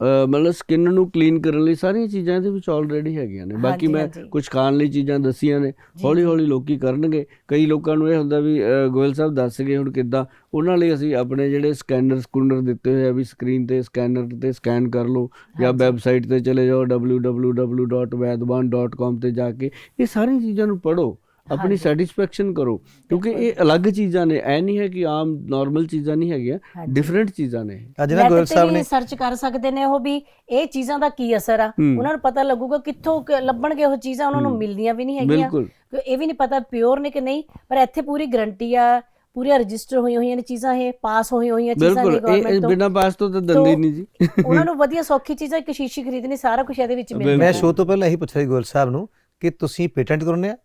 ਮਤਲਬ ਸਕਿਨ ਨੂੰ ਕਲੀਨ ਕਰਨ ਲਈ ਸਾਰੀਆਂ ਚੀਜ਼ਾਂ ਇਹਦੇ ਵਿੱਚ ਆਲਰੇਡੀ ਹੈਗੀਆਂ ਨੇ। ਬਾਕੀ ਮੈਂ। ਕੁਝ ਖਾਣ ਲਈ ਚੀਜ਼ਾਂ ਦੱਸੀਆਂ ਨੇ। ਹੌਲੀ ਹੌਲੀ ਲੋਕੀ ਕਰਨਗੇ। ਕਈ ਲੋਕਾਂ ਨੂੰ ਇਹ ਹੁੰਦਾ ਵੀ ਗੋਇਲ ਸਾਹਿਬ ਦੱਸ ਗਏ ਹੁਣ ਕਿੱਦਾਂ। ਉਹਨਾਂ ਲਈ ਅਸੀਂ ਆਪਣੇ ਜਿਹੜੇ ਸਕੈਨਰ ਸਕੂਨਰ ਦਿੱਤੇ ਹੋਏ ਆ ਵੀ ਸਕਰੀਨ ਤੇ ਸਕੈਨਰ ਤੇ ਸਕੈਨ ਕਰ ਲਓ ਜਾਂ ਵੈਬਸਾਈਟ ਤੇ ਚਲੇ ਜਾਓ www.vaidwan.com ਤੇ ਜਾ ਕੇ। ਇਹ ਸਾਰੀਆਂ ਚੀਜ਼ਾਂ ਨੂੰ ਪੜੋ ਆਪਣੀ ਸੈਟੀਸਫੈਕਸ਼ਨ ਕਰੋ ਕਿਉਂਕਿ ਇਹ ਅਲੱਗ ਚੀਜ਼ਾਂ ਨੇ ਐ ਨਹੀਂ ਹੈ ਕਿ ਆਮ ਨਾਰਮਲ ਚੀਜ਼ਾਂ ਨਹੀਂ ਹੈਗੀਆਂ। ਡਿਫਰੈਂਟ ਚੀਜ਼ਾਂ ਨੇ। ਅੱਜ ਨਾ ਨੈੱਟ ਗੋਇਲ ਸਾਹਿਬ ਨੇ ਸਰਚ ਕਰ ਸਕਦੇ ਨੇ ਉਹ ਵੀ ਇਹ ਚੀਜ਼ਾਂ ਦਾ ਕੀ ਅਸਰ ਆ। ਉਹਨਾਂ ਨੂੰ ਪਤਾ ਲੱਗੂਗਾ ਕਿੱਥੋਂ ਲੱਭਣਗੇ ਉਹ ਚੀਜ਼ਾਂ ਉਹਨਾਂ ਨੂੰ ਮਿਲਦੀਆਂ ਵੀ ਨਹੀਂ ਹੈਗੀਆਂ। ਇਹ ਵੀ ਨਹੀਂ ਪਤਾ ਪਿਓਰ ਨੇ ਕਿ ਨਹੀਂ ਪਰ ਇੱਥੇ ਪੂਰੀ ਗਰੰਟੀ ਆ ਪੂਰੀਆਂ ਰਜਿਸਟਰ ਹੋਈਆਂ ਹੋਈਆਂ ਨੇ ਚੀਜ਼ਾਂ ਇਹ ਪਾਸ ਹੋਈਆਂ ਹੋਈਆਂ ਚੀਜ਼ਾਂ ਨੇ ਗਵਰਨਮੈਂਟ ਤੋਂ। ਬਿਨਾਂ ਪਾਸ ਤੋਂ ਤਾਂ ਦੰਦੇ ਨਹੀਂ ਜੀ। ਉਹਨਾਂ ਨੂੰ ਵਧੀਆ ਸੌਖੀ ਚੀਜ਼ਾਂ ਇੱਕ ਸ਼ੀਸ਼ੀ ਖਰੀਦਣੀ ਸਾਰਾ ਕੁਝ ਇਹਦੇ ਵਿੱਚ ਮਿਲ ਮੈਂ ਸ਼ੋਅ ਤੋਂ ਪਹਿਲਾਂ ਇਹੀ ਪੁੱਛਿਆ ਸੀ ਗੋਇਲ ਸਾਹਿਬ ਨੂੰ ਕਿ ਤੁਸੀਂ ਪੇਟੈਂਟ ਕਰਾਉਣੇ ਆ?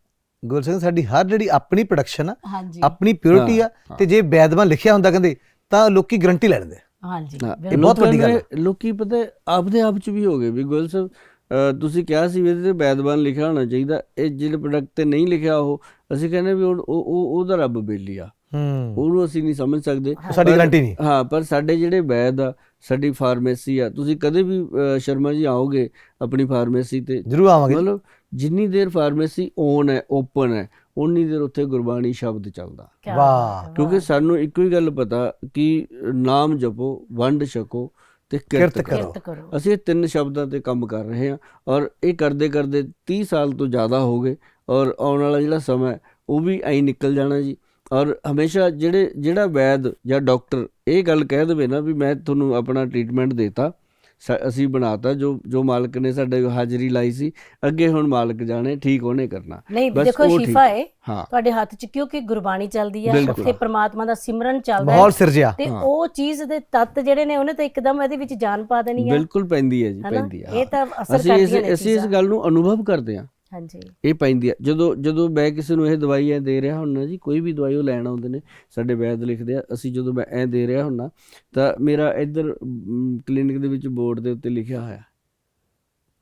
ਗੋਇਲ ਸਿੰਘ ਸਾਡੀ ਹਰ ਜਿਹੜੀ ਆਪਣੀ ਪ੍ਰੋਡਕਸ਼ਨ ਆ ਹਾਂਜੀ। ਆਪਣੀ ਪਿਓਰਿਟੀ ਆ ਤੇ ਜੇ ਬੈਦਵਾਨ ਲਿਖਿਆ ਹੁੰਦਾ ਕਹਿੰਦੇ ਤਾਂ ਲੋਕੀ ਗਰੰਟੀ ਲੈ ਲੈਂਦੇ। ਹਾਂਜੀ। ਹਾਂ, ਬਿਲਕੁਲ। ਬਹੁਤ ਵੱਡੀ ਗੱਲ ਲੋਕਾਂ ਪਤਾ ਆਪਦੇ ਆਪ ਚ ਵੀ ਹੋ ਗਏ ਵੀ ਗੋਲ ਸਾਹਿਬ ਤੁਸੀਂ ਕਿਹਾ ਸੀ ਵੀ ਇਹਦੇ ਤੇ ਬੈਦਬਾਨ ਲਿਖਿਆ ਹੋਣਾ ਚਾਹੀਦਾ ਇਹ ਜਿਹੜੇ ਪ੍ਰੋਡਕਟ ਤੇ ਨਹੀਂ ਲਿਖਿਆ ਉਹ ਅਸੀਂ ਕਹਿੰਦੇ ਵੀ ਉਹ ਉਹ- ਉਹ ਉਹਦਾ ਰੱਬ ਬੇਲੀ ਆ। ਹੂੰ। ਉਹਨੂੰ ਅਸੀਂ ਨਹੀਂ ਸਮਝ ਸਕਦੇ। ਸਾਡੀ ਗਾਰੰਟੀ ਨਹੀਂ। ਹਾਂ ਪਰ ਸਾਡੇ ਜਿਹੜੇ ਵੈਦ ਆ ਸਾਡੀ ਫਾਰਮੇਸੀ ਆ ਤੁਸੀਂ ਕਦੇ ਵੀ ਸ਼ਰਮਾ ਜੀ ਆਓਗੇ ਆਪਣੀ ਫਾਰਮੇਸੀ ਤੇ? ਜ਼ਰੂਰ ਆਵਾਂਗੇ ਮਤਲਬ ਜਿੰਨੀ ਦੇਰ ਫਾਰਮੇਸੀ ਓਨ ਹੈ ਓਪਨ ਹੈ ਉਨੀ ਦੇਰ ਉੱਥੇ ਗੁਰਬਾਣੀ ਸ਼ਬਦ ਚੱਲਦਾ। ਵਾਹ। ਕਿਉਂਕਿ ਸਾਨੂੰ ਇੱਕੋ ਹੀ ਗੱਲ ਪਤਾ ਕਿ ਨਾਮ ਜਪੋ ਵੰਡ ਛਕੋ ਤੇ ਕਿਰਤ ਕਰੋ। ਅਸੀਂ ਇਹ ਤਿੰਨ ਸ਼ਬਦਾਂ ਤੇ ਕੰਮ ਕਰ ਰਹੇ ਹਾਂ ਔਰ ਇਹ ਕਰਦੇ ਕਰਦੇ 30 ਸਾਲ ਤੋਂ ਜ਼ਿਆਦਾ ਹੋ ਗਏ ਔਰ ਆਉਣ ਵਾਲਾ ਜਿਹੜਾ ਸਮਾਂ ਉਹ ਵੀ ਐਂ ਨਿਕਲ ਜਾਣਾ ਜੀ। ਔਰ ਹਮੇਸ਼ਾ ਜਿਹੜੇ ਜਿਹੜਾ ਵੈਦ ਜਾਂ ਡਾਕਟਰ ਇਹ ਗੱਲ ਕਹਿ ਦੇਵੇ ਨਾ ਵੀ ਮੈਂ ਤੁਹਾਨੂੰ ਆਪਣਾ ਟ੍ਰੀਟਮੈਂਟ ਦੇਤਾ ਅਸੀਂ ਬਣਾਤਾ ਜੋ ਜੋ ਮਾਲਕ ਨੇ ਸਾਡੇ ਹਾਜ਼ਰੀ ਲਾਈ ਸੀ ਅੱਗੇ ਹੁਣ ਮਾਲਕ ਜਾਣੇ ਠੀਕ ਉਹਨੇ ਕਰਨਾ। ਨਹੀਂ ਦੇਖੋ ਸ਼ਿਫਾ ਹੈ ਹਾਂ। ਤੁਹਾਡੇ ਹੱਥ 'ਚ ਕਿਉਂਕਿ ਗੁਰਬਾਣੀ ਚੱਲਦੀ ਆ ਬਿਲਕੁਲ। ਉੱਥੇ ਪ੍ਰਮਾਤਮਾ ਦਾ ਸਿਮਰਨ ਚੱਲਦਾ ਹੈ। ਸਿਰਜਿਆ। ਤੇ ਹਾਂ। ਉਹ ਚੀਜ਼ ਦੇ ਤੱਤ ਜਿਹੜੇ ਨੇ ਉਹਨੇ ਤਾਂ ਇੱਕਦਮ ਇਹਦੇ ਵਿੱਚ ਜਾਨ ਪਾ ਦੇਣੀ ਆ। ਬਿਲਕੁਲ ਪੈਂਦੀ ਹੈ ਜੀ? ਪੈਂਦੀ ਹੈ। ਇਹ ਤਾਂ ਅਸਰ ਕਰਦੀਆਂ ਨੇ ਅਸੀਂ ਇਸ। ਗੱਲ ਨੂੰ ਅਨੁਭਵ ਕਰਦੇ ਹਾਂ। ਹਾਂਜੀ। ਇਹ ਪੈਂਦੀ ਆ। ਜਦੋਂ ਜਦੋਂ ਮੈਂ ਕਿਸੇ ਨੂੰ ਇਹ ਦਵਾਈ ਐ ਦੇ ਰਿਹਾ ਹੁੰਨਾ ਜੀ ਕੋਈ ਵੀ ਦਵਾਈ ਉਹ ਲੈਣ ਆਉਂਦੇ ਨੇ ਸਾਡੇ ਵੈਦ ਲਿਖਦੇ ਆ ਅਸੀਂ ਜਦੋਂ ਮੈਂ ਐ ਦੇ ਰਿਹਾ ਹੁੰਨਾ ਤਾਂ ਮੇਰਾ ਇੱਧਰ ਕਲੀਨਿਕ ਦੇ ਵਿੱਚ ਬੋਰਡ ਦੇ ਉੱਤੇ ਲਿਖਿਆ ਹੋਇਆ।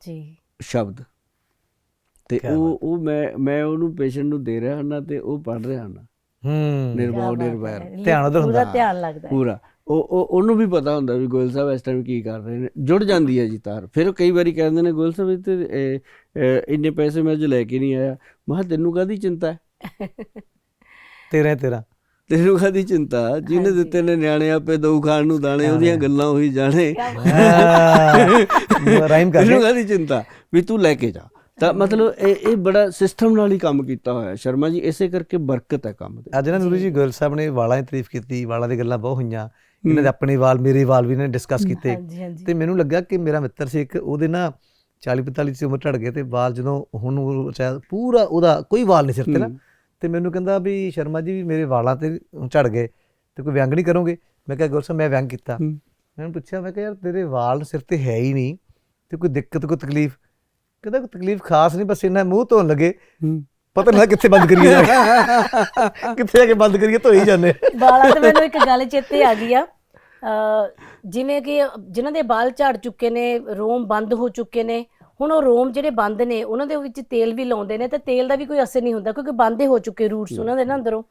ਜੀ। ਸ਼ਬਦ। ਤੇ ਉਹ ਉਹ ਮੈਂ ਮੈਂ ਉਹਨੂੰ ਪੇਸ਼ੈਂਟ ਨੂੰ ਦੇ ਰਿਹਾ ਹੁੰਨਾ ਤੇ ਉਹ ਪੜ ਰਿਹਾ ਹੁੰਨਾ। ਹੂੰ। ਨਿਰਭਉ ਲਿ- ਧਿਆਨ ਉੱਧਰ ਪੂਰਾ ਹੁੰਦਾ। ਧਿਆਨ ਲੱਗਦਾ ਹੈ। ਪੂਰਾ। ਉਹ ਉਹ ਉਹਨੂੰ ਵੀ ਪਤਾ ਹੁੰਦਾ ਵੀ ਗੋਇਲ ਸਾਹਿਬ ਇਸ ਟਾਈਮ ਕੀ ਕਰ ਰਹੇ ਨੇ। ਜੁੜ ਜਾਂਦੀ ਹੈ ਜੀ ਤਾਰ। ਫਿਰ ਕਈ ਵਾਰੀ ਕਹਿੰਦੇ ਨੇ ਗੋਇਲ ਸਾਹਿਬ ਇਹ ਤੇ ਇੰਨੇ ਪੈਸੇ ਮੈਂ ਅੱਜ ਲੈ ਕੇ ਨਹੀਂ ਆਇਆ। ਮੈਂ ਤੈਨੂੰ ਕਾਹਦੀ ਚਿੰਤਾ ਹੈ? ਤੇਰੇ ਤੇਰਾ। ਤੈਨੂੰ ਕਾਹਦੀ ਚਿੰਤਾ ਜਿਹਨੇ। ਦਿੱਤੇ ਨੇ ਨਿਆਣੇ ਆਪੇ ਦਊ ਖਾਣ ਨੂੰ ਦਾਣੇ ਉਹਦੀਆਂ ਗੱਲਾਂ ਉਹੀ ਜਾਣੇ। ਰਾਈਮ ਕਰ ਤੈਨੂੰ ਕਾਹਦੀ ਚਿੰਤਾ? ਵੀ ਤੂੰ ਲੈ ਕੇ ਜਾ। ਤਾਂ ਮਤਲਬ ਇਹ ਇਹ ਬੜਾ ਸਿਸਟਮ ਨਾਲ ਹੀ ਕੰਮ ਕੀਤਾ ਹੋਇਆ ਸ਼ਰਮਾ ਜੀ ਇਸੇ ਕਰਕੇ ਬਰਕਤ ਹੈ ਕੰਮ ਦੇ। ਅੱਜ ਨਾ ਨੂਰੂ ਜੀ ਗੋਇਲ ਸਾਹਿਬ ਨੇ ਵਾਲਾਂ ਦੀ ਤਾਰੀਫ ਕੀਤੀ ਵਾਲਾਂ ਦੀ ਗੱਲਾਂ ਬਹੁਤ ਹੋਈਆਂ। ਇਹਨਾਂ ਦੇ ਆਪਣੇ ਵਾਲ ਮੇਰੇ ਵਾਲ ਵੀ ਇਹਨਾਂ ਨੇ ਡਿਸਕਸ ਕੀਤੇ। ਹਾਂਜੀ ਹਾਂਜੀ। ਤੇ ਮੈਨੂੰ ਲੱਗਾ ਕਿ ਮੇਰਾ ਮਿੱਤਰ ਸੀ ਇੱਕ ਉਹਦੇ ਨਾ 40 45 ਦੀ ਉਮਰ ਝੜ ਗਏ ਤੇ ਵਾਲ ਜਦੋਂ ਹੁਣ ਉਹ ਪੂਰਾ ਉਹਦਾ ਕੋਈ ਵਾਲ ਨਹੀਂ ਸਿਰ ਤੇ ਨਾ। ਤੇ ਮੈਨੂੰ ਕਹਿੰਦਾ ਵੀ ਸ਼ਰਮਾ ਜੀ ਵੀ ਮੇਰੇ ਵਾਲਾਂ ਤੇ ਝੜ ਗਏ ਤੇ ਕੋਈ ਵਿਅੰਗ ਨਹੀਂ ਕਰੋਗੇ? ਮੈਂ ਕਿਹਾ ਗੁਰਸਾ ਮੈਂ ਵਿਅੰਗ ਕੀਤਾ। ਮੈਂ ਪੁੱਛਿਆ ਮੈਂ ਕਿਹਾ ਯਾਰ ਤੇਰੇ ਵਾਲ ਸਿਰ ਤੇ ਹੈ ਹੀ ਨਹੀਂ ਤੇ ਕੋਈ ਦਿੱਕਤ ਕੋਈ ਤਕਲੀਫ? ਕਹਿੰਦਾ ਕੋਈ ਤਕਲੀਫ ਖਾਸ ਨਹੀਂ ਬਸ ਇੰਨਾ ਮੂੰਹ ਧੋਣ ਲੱਗੇ। ਪਤਾ ਨਹੀਂ ਕਿੱਥੇ ਬੰਦ ਕਰੀਏ ਜਾ ਕੇ। ਕਿੱਥੇ ਜਾ ਕੇ ਬੰਦ ਕਰੀਏ ਧੋਈ ਜਾਂਦੇ। ਵਾਲਾਂ ਤੇ ਮੈਨੂੰ ਇੱਕ ਗੱਲ ਚੇਤੇ ਆ ਗਈ ਆ। ਜਿਵੇਂ ਕਿ ਜਿਨ੍ਹਾਂ ਦੇ ਵਾਲ ਝੜ ਚੁੱਕੇ ਨੇ ਰੋਮ ਬੰਦ ਹੋ ਚੁੱਕੇ ਨੇ ਹੁਣ ਉਹ ਰੋਮ ਜਿਹੜੇ ਬੰਦ ਨੇ ਉਹਨਾਂ ਦੇ ਵਿੱਚ ਤੇਲ ਵੀ ਲਾਉਂਦੇ ਨੇ ਤੇ ਤੇਲ ਦਾ ਵੀ ਕੋਈ ਅਸਰ ਨਹੀਂ ਹੁੰਦਾ ਕਿਉਂਕਿ ਬੰਦੇ ਹੋ ਚੁੱਕੇ ਰੂਟਸ ਉਹਨਾਂ ਦੇ ਨਾ ਅੰਦਰੋਂ।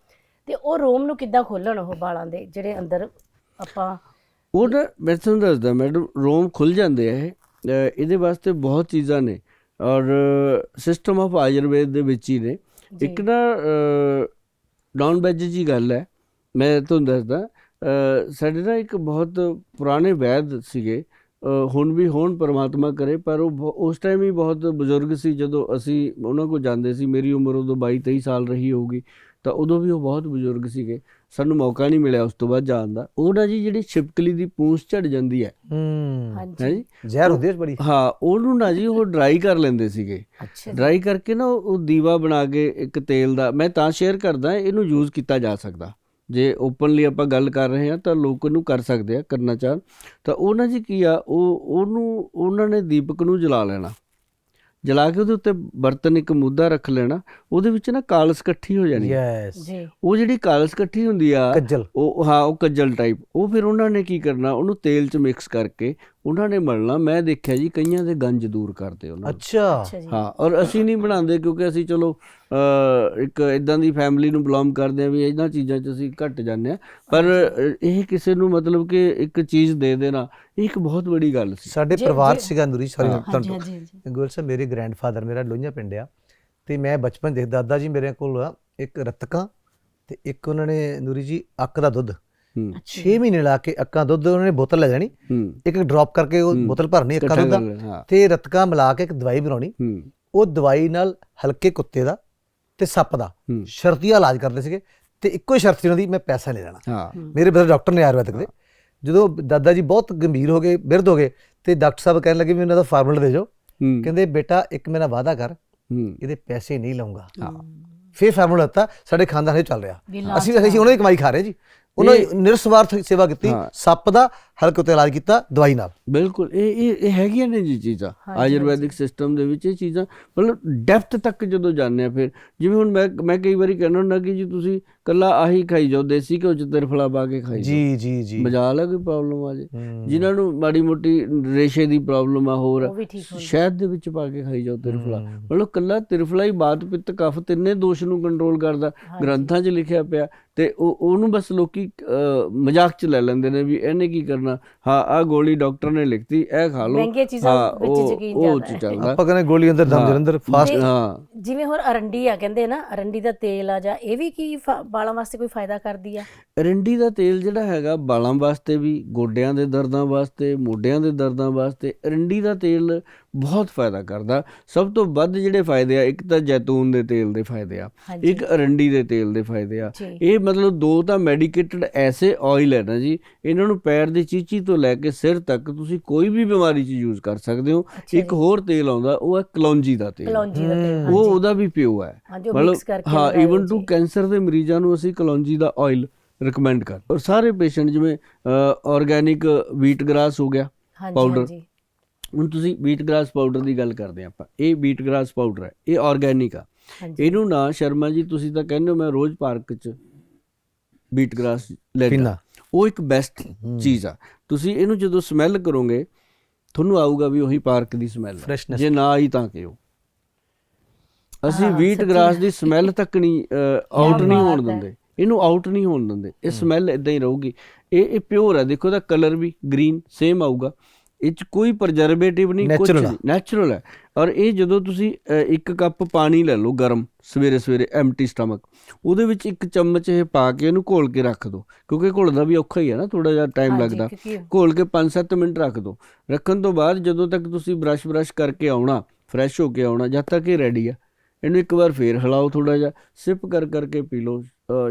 ਤੇ ਉਹ ਰੋਮ ਨੂੰ ਕਿੱਦਾਂ ਖੋਲਣ ਉਹ ਵਾਲਾਂ ਦੇ ਜਿਹੜੇ ਅੰਦਰ ਆਪਾਂ ਉਹ ਨਾ ਮੈਂ ਤੁਹਾਨੂੰ ਦੱਸਦਾ ਮੈਡਮ ਰੋਮ ਖੁੱਲ ਜਾਂਦੇ ਆ ਇਹ। ਅਹ ਇਹਦੇ ਵਾਸਤੇ ਬਹੁਤ ਚੀਜ਼ਾਂ ਨੇ। ਔਰ ਸਿਸਟਮ ਆਫ ਆਯੁਰਵੇਦ ਦੇ ਵਿੱਚ ਹੀ ਨੇ। ਇੱਕ ਨਾ ਨਾਨ ਵੈਜ ਜੀ ਗੱਲ ਹੈ ਮੈਂ ਤੁਹਾਨੂੰ ਦੱਸਦਾ। ਸਾਡੇ ਨਾ ਇੱਕ ਬਹੁਤ ਪੁਰਾਣੇ ਵੈਦ ਸੀਗੇ ਹੁਣ ਵੀ ਹੋਣ ਪਰਮਾਤਮਾ ਕਰੇ ਪਰ ਉਹ ਉਸ ਟਾਈਮ ਹੀ ਬਹੁਤ ਬਜ਼ੁਰਗ ਸੀ ਜਦੋਂ ਅਸੀਂ ਉਹਨਾਂ ਕੋਲ ਜਾਂਦੇ ਸੀ। ਮੇਰੀ ਉਮਰ ਉਦੋਂ 22 23 ਸਾਲ ਰਹੀ ਹੋਊਗੀ। ਤਾਂ ਉਦੋਂ ਵੀ ਉਹ ਬਹੁਤ ਬਜ਼ੁਰਗ ਸੀਗੇ। ਸਾਨੂੰ ਮੌਕਾ ਨਹੀਂ ਮਿਲਿਆ ਉਸ ਤੋਂ ਬਾਅਦ ਜਾਣ ਦਾ। ਉਹ ਨਾ ਜੀ ਜਿਹੜੀ ਛਿਪਕਲੀ ਦੀ ਪੂੰਛ ਝੜ ਜਾਂਦੀ ਹੈ। ਹੂੰ। ਹੈ ਹਾਂਜੀ ਜੀ? ਜ਼ਹਿਰ ਹੁੰਦੀ ਹੈ ਬੜੀ। ਹਾਂ ਉਹਨੂੰ ਨਾ ਜੀ ਉਹ ਡਰਾਈ ਕਰ ਲੈਂਦੇ ਸੀਗੇ। ਡਰਾਈ ਕਰਕੇ ਨਾ ਉਹ ਦੀਵਾ ਬਣਾ ਕੇ ਇੱਕ ਤੇਲ ਦਾ ਮੈਂ ਤਾਂ ਸ਼ੇਅਰ ਕਰਦਾ ਇਹਨੂੰ ਯੂਜ਼ ਕੀਤਾ ਜਾ ਸਕਦਾ। ਜੇ ਓਪਨਲੀ ਆਪਾਂ ਗੱਲ ਕਰ ਰਹੇ ਹਾਂ ਤਾਂ ਲੋਕ ਇਹਨੂੰ ਕਰ ਸਕਦੇ ਆ ਕਰਨਾ ਚਾਹਣ। ਤਾਂ ਉਹ ਨਾ ਜੀ ਕੀ ਆ ਉਹ ਉਹਨੂੰ ਉਹਨਾਂ ਨੇ ਦੀਪਕ ਨੂੰ ਜਲਾ ਲੈਣਾ। ਜਲਾ ਕੇ ਉਹਦੇ ਉੱਤੇ ਬਰਤਨ ਇੱਕ ਮੁੱਦਾ ਰੱਖ ਲੈਣਾ ਉਹਦੇ ਵਿੱਚ ਨਾ ਕਾਲਸ ਇਕੱਠੀ ਹੋ ਜਾਣੀ। ਯੈਸ ਜੀ। ਉਹ ਜਿਹੜੀ ਕਾਲਸ ਇਕੱਠੀ ਹੁੰਦੀ ਆ ਕੱਜਲ। ਉਹ ਹਾਂ ਉਹ ਕੱਜਲ ਟਾਈਪ ਉਹ ਫਿਰ ਉਹਨਾਂ ਨੇ ਕੀ ਕਰਨਾ ਉਹਨੂੰ ਤੇਲ 'ਚ ਮਿਕਸ ਕਰਕੇ ਉਹਨਾਂ ਨੇ ਮਲਣਾ ਮੈਂ ਦੇਖਿਆ ਜੀ ਕਈਆਂ ਦੇ ਗੰਜ ਦੂਰ ਕਰਦੇ ਉਹਨਾਂ। ਅੱਛਾ। ਹਾਂ ਔਰ ਅਸੀਂ ਨਹੀਂ ਬਣਾਉਂਦੇ ਕਿਉਂਕਿ ਅਸੀਂ ਚਲੋ ਇੱਕ ਇਦਾਂ ਦੀ ਫੈਮਿਲੀ ਨੂੰ ਬਿਲੋਂਗ ਕਰਦੇ ਆ ਵੀ ਇਹਨਾਂ ਚੀਜ਼ਾਂ 'ਚ ਅਸੀਂ ਘੱਟ ਜਾਂਦੇ ਆ। ਪਰ ਇਹ ਕਿਸੇ ਨੂੰ ਮਤਲਬ ਕਿ ਇੱਕ ਚੀਜ਼ ਦੇ ਦੇਣਾ ਇਹ ਇੱਕ ਬਹੁਤ ਵੱਡੀ ਗੱਲ ਸੀ। ਸਾਡੇ ਪਰਿਵਾਰ ਸੀਗਾ ਨੂਰੀ ਸੌਰੀ ਤੁਹਾਨੂੰ ਗੋਲ ਸਾਹਿਬ ਮੇਰੇ ਗ੍ਰੈਂਡਫਾਦਰ ਮੇਰਾ ਲੋਹੀਆਂ ਪਿੰਡ ਆ। ਤੇ ਮੈਂ ਬਚਪਨ ਦੇ ਦਾਦਾ ਜੀ ਮੇਰੇ ਕੋਲ ਆ ਇੱਕ ਰਤਕਾਂ ਤੇ ਇੱਕ ਉਹਨਾਂ ਨੇ ਨੂਰੀ ਜੀ ਅੱਕ ਦਾ ਦੁੱਧ। 6 ਮਹੀਨੇ ਲਾ ਕੇ ਅੱਕਾਂ ਦੁੱਧ ਉਹਨਾਂ ਨੇ ਬੋਤਲ ਲੈ ਜਾਣੀ। ਹੂੰ। ਇੱਕ ਡ੍ਰੌਪ ਕਰਕੇ ਉਹ। ਬੋਤਲ ਭਰਨੀ ਅੱਕਾਂ ਦੁੱਧ ਦਾ। ਤੇ ਰਤਕਾਂ ਮਿਲਾ ਕੇ ਇੱਕ ਦਵਾਈ ਬਣਾਉਣੀ। ਉਹ ਦਵਾਈ ਨਾਲ ਹਲਕੇ ਕੁੱਤੇ ਦਾ ਤੇ ਸੱਪ ਦਾ। ਸ਼ਰਤੀਆ ਇਲਾਜ ਕਰਦੇ ਸੀਗੇ ਤੇ ਇੱਕੋ ਹੀ ਸ਼ਰਤ ਸੀ ਉਹਨਾਂ ਦੀ ਮੈਂ ਪੈਸਾ ਨਹੀਂ ਲੈਣਾ। ਮੇਰੇ ਬਦਰ ਡਾਕਟਰ ਨੇ ਆਯੁਰਵੈਦਿਕ ਦੇ। ਜਦੋਂ ਦਾਦਾ ਜੀ ਬਹੁਤ ਗੰਭੀਰ ਹੋ ਗਏ ਬਿਰਧ ਹੋ ਗਏ ਤੇ ਡਾਕਟਰ ਸਾਹਿਬ ਕਹਿਣ ਲੱਗੇ ਵੀ ਇਹਨਾਂ ਦਾ ਫਾਰਮੂਲਾ ਦੇ ਹੂੰ। ਕਹਿੰਦੇ ਬੇਟਾ ਇੱਕ ਮੇਰਾ ਵਾਅਦਾ ਕਰ ਇਹਦੇ ਪੈਸੇ ਨਹੀਂ ਲਵਾਂਗਾ ਹਾਂ। ਫੇਰ ਫਾਰਮੂਲਾ ਦਿੱਤਾ ਸਾਡੇ ਖਾਨਦਾਨ ਇਹ ਚੱਲ ਰਿਹਾ। ਅਸੀਂ ਅਸੀਂ ਉਹਨਾਂ ਦੀ ਕਮਾਈ ਖਾ ਰਹੇ ਜੀ। ਉਹਨਾਂ ਨੇ ਨਿਰਸਵਾਰਥ ਸੇਵਾ ਕੀਤੀ। ਸੱਪ ਦਾ ਹਲਕੇ ਉੱਤੇ ਇਲਾਜ ਕੀਤਾ ਦਵਾਈ ਨਾਲ। ਬਿਲਕੁਲ ਇਹ ਇਹ ਇਹ ਹੈਗੀਆਂ ਨੇ ਜੀ ਚੀਜ਼ਾਂ। ਆਯੁਰਵੈਦਿਕ ਸਿਸਟਮ ਦੇ ਵਿੱਚ ਇਹ ਚੀਜ਼ਾਂ ਮਤਲਬ ਡੈਪਥ ਤੱਕ ਜਦੋਂ ਜਾਂਦੇ ਆ ਫਿਰ ਜਿਵੇਂ ਹੁਣ ਮੈਂ ਮੈਂ ਕਈ ਵਾਰੀ ਕਹਿੰਦਾ ਹੁੰਦਾ ਕਿ ਜੀ ਤੁਸੀਂ ਕੱਲਾ ਆਹੀ ਖਾਈ ਜਾਓ ਦੇਸੀ ਘਿਓ ਚ ਤਿਰਫਲਾ ਪਾ ਕੇ ਖਾਈ ਜੀ ਜੀ ਜੀ। ਮਜਾਲ ਹੈ ਕੋਈ ਪ੍ਰੋਬਲਮ ਆ ਜੇ। ਜਿਨ੍ਹਾਂ ਨੂੰ ਮਾੜੀ ਮੋਟੀ ਰੇਸ਼ੇ ਦੀ ਪ੍ਰੋਬਲਮ ਆ ਹੋਰ ਸ਼ਹਿਦ ਦੇ ਵਿੱਚ ਪਾ ਕੇ ਖਾਈ ਜਾਓ ਤਿਰਫਲਾ। ਮਤਲਬ ਕੱਲਾ ਤਿਰਫਲਾ ਹੀ ਬਾਤ ਪਿੱਤ ਕਫ ਤਿੰਨੇ ਦੋਸ਼ ਨੂੰ ਕੰਟਰੋਲ ਕਰਦਾ। ਗ੍ਰੰਥਾਂ 'ਚ ਲਿਖਿਆ ਪਿਆ ਤੇ ਉਹ ਉਹਨੂੰ ਬਸ ਲੋਕੀ ਮਜ਼ਾਕ 'ਚ ਲੈ ਲੈਂਦੇ ਨੇ ਵੀ ਇਹਨੇ ਕੀ ਕਰਨਾ? ਹਾਂ ਆ ਗੋਲੀ ਡਾਕਟਰ ਨੇ ਲਿਖਤੀ ਇਹ ਖਾ ਲਓ। ਮਹਿੰਗੀਆਂ ਚੀਜ਼ਾਂ ਵਿੱਚ ਯਕੀਨ। ਚੱਲਦਾ। ਆਪਾਂ ਕਹਿੰਦੇ ਗੋਲੀ ਅੰਦਰ ਦਮ ਹਾਂ। ਜਲੰਧਰ ਫਾਸਟ ਹਾਂ। ਜਿਵੇਂ ਹੋਰ ਅਰੰਡੀ ਆ ਕਹਿੰਦੇ ਨਾ ਅਰੰਡੀ ਦਾ ਤੇਲ ਆ ਜਾਂ ਇਹ ਵੀ ਕੀ ਬਾਲਾਂ ਵਾਸਤੇ ਕੋਈ ਫਾਇਦਾ ਕਰਦੀ ਆ? ਰਿੰਡੀ ਦਾ ਤੇਲ ਜਿਹੜਾ ਹੈਗਾ, ਬਾਲਾਂ ਵਾਸਤੇ ਵੀ, ਗੋਡਿਆਂ ਦੇ ਦਰਦਾਂ ਵਾਸਤੇ, ਮੋਢਿਆਂ ਦੇ ਦਰਦਾਂ ਵਾਸਤੇ, ਰਿੰਡੀ ਦਾ ਤੇਲ ਬਹੁਤ ਫਾਇਦਾ ਕਰਦਾ ਸਭ ਤੋਂ ਵੱਧ ਜਿਹੜੇ ਫਾਇਦੇ ਆ ਇੱਕ ਤਾਂ ਜੈਤੂਨ ਦੇ ਤੇਲ ਦੇ ਫਾਇਦੇ ਆ। ਇੱਕ ਅਰੰਡੀ ਦੇ ਤੇਲ ਦੇ ਫਾਇਦੇ ਆ। ਇਹ ਮਤਲਬ ਦੋ ਤਾਂ ਮੈਡੀਕੇਟਡ ਐਸੇ ਆਇਲ ਹੈ ਨਾ ਜੀ ਇਹਨਾਂ ਨੂੰ ਪੈਰ ਦੀ ਚੀਚੀ ਤੋਂ ਲੈ ਕੇ ਸਿਰ ਤੱਕ ਤੁਸੀਂ ਕੋਈ ਵੀ ਬਿਮਾਰੀ 'ਚ ਯੂਜ਼ ਕਰ ਸਕਦੇ ਹੋ ਇੱਕ। ਹੋਰ ਤੇਲ ਆਉਂਦਾ ਉਹ ਹੈ ਕਲੌਂਜੀ ਦਾ ਤੇਲ ਕਲੌਂਜੀ ਦਾ ਤੇਲ ਉਹ ਉਹਦਾ ਵੀ ਪਿਓ ਹੈ ਕਰਕੇ ਹਾਂ ਇਵਨ ਟੂ। ਕੈਂਸਰ ਦੇ ਮਰੀਜ਼ਾਂ ਨੂੰ ਅਸੀਂ ਕਲੌਂਜੀ ਦਾ ਆਇਲ ਰეკਮੈਂਡ ਕਰ ਔਰ ਸਾਰੇ ਪੇਸ਼ੈਂਟ ਜਿਵੇਂ ਆਰਗੈਨਿਕ ਵੀਟ ਗ੍ਰਾਸ ਹੋ ਗਿਆ। ਹਾਂਜੀ ਹੁਣ ਤੁਸੀਂ ਵੀਟ ਗ੍ਰਾਸ ਪਾਊਡਰ ਦੀ ਗੱਲ ਕਰਦੇ ਆਪਾਂ। ਇਹ ਵੀਟ ਗ੍ਰਾਸ ਪਾਊਡਰ ਹੈ ਇਹ ਆਰਗੈਨਿਕ ਆ। ਇਹਨੂੰ ਨਾ ਸ਼ਰਮਾ ਜੀ ਤੁਸੀਂ ਤਾਂ ਕਹਿੰਦੇ ਹੋ ਮੈਂ ਰੋਜ਼ ਪਾਰਕ 'ਚ ਵੀਟ ਗ੍ਰਾਸ ਲੈਂਦਾ। ਉਹ ਇੱਕ ਬੈਸਟ ਚੀਜ਼ ਆ। ਤੁਸੀਂ ਇਹਨੂੰ ਜਦੋਂ ਸਮੈਲ ਕਰੋਗੇ ਤੁਹਾਨੂੰ ਆਊਗਾ ਵੀ ਉਹੀ ਪਾਰਕ ਦੀ ਸਮੈਲ। ਜੇ ਨਾ ਆਈ ਤਾਂ ਕਿਉਂ? ਅਸੀਂ ਵੀਟ। ਗ੍ਰਾਸ ਦੀ ਸਮੈਲ ਤੱਕ ਨਹੀਂ ਆਊਟ ਨਹੀਂ ਹੋਣ। ਦਿੰਦੇ। ਇਹਨੂੰ ਆਊਟ ਨਹੀਂ ਹੋਣ ਦਿੰਦੇ। ਇਹ ਸਮੈਲ ਇਦਾਂ ਹੀ ਰਹੂਗੀ। ਇਹ ਇਹ ਪਿਓਰ ਹੈ ਦੇਖੋ ਦਾ ਕਲਰ ਵੀ ਗ੍ਰੀਨ ਸੇਮ ਆਊਗਾ। ਇਹ ਚ ਕੋਈ ਪ੍ਰਜਰਵੇਟਿਵ ਨਹੀਂ ਕੁਝ ਨੈਚੁਰਲ ਹੈ ਔਰ ਇਹ ਜਦੋਂ ਤੁਸੀਂ ਇੱਕ ਕੱਪ ਪਾਣੀ ਲੈ ਲਓ ਗਰਮ ਸਵੇਰੇ ਸਵੇਰੇ ਐਮਟੀ ਸਟਮਕ ਉਹਦੇ ਵਿੱਚ ਇੱਕ ਚਮਚ ਇਹ ਪਾ ਕੇ ਇਹਨੂੰ ਘੋਲ ਕੇ ਰੱਖ ਦਿਓ ਕਿਉਂਕਿ ਘੋਲਦਾ ਵੀ ਔਖਾ ਹੀ ਹੈ ਨਾ ਥੋੜਾ ਜਿਹਾ ਟਾਈਮ ਲੱਗਦਾ। ਘੋਲ ਕੇ 5-7 ਮਿੰਟ ਰੱਖ ਦਿਓ ਰੱਖਣ ਤੋਂ ਬਾਅਦ ਜਦੋਂ ਤੱਕ ਤੁਸੀਂ ਬ੍ਰਸ਼ ਬ੍ਰਸ਼ ਕਰਕੇ ਆਉਣਾ ਫਰੈਸ਼ ਹੋ ਕੇ ਆਉਣਾ ਜਦ ਤੱਕ ਇਹ ਰੈਡੀ ਆ ਇਹਨੂੰ ਇੱਕ ਵਾਰ ਫੇਰ ਹਿਲਾਓ ਥੋੜਾ ਜਿਹਾ ਸਿਪ ਕਰ ਕਰਕੇ ਪੀ ਲਓ।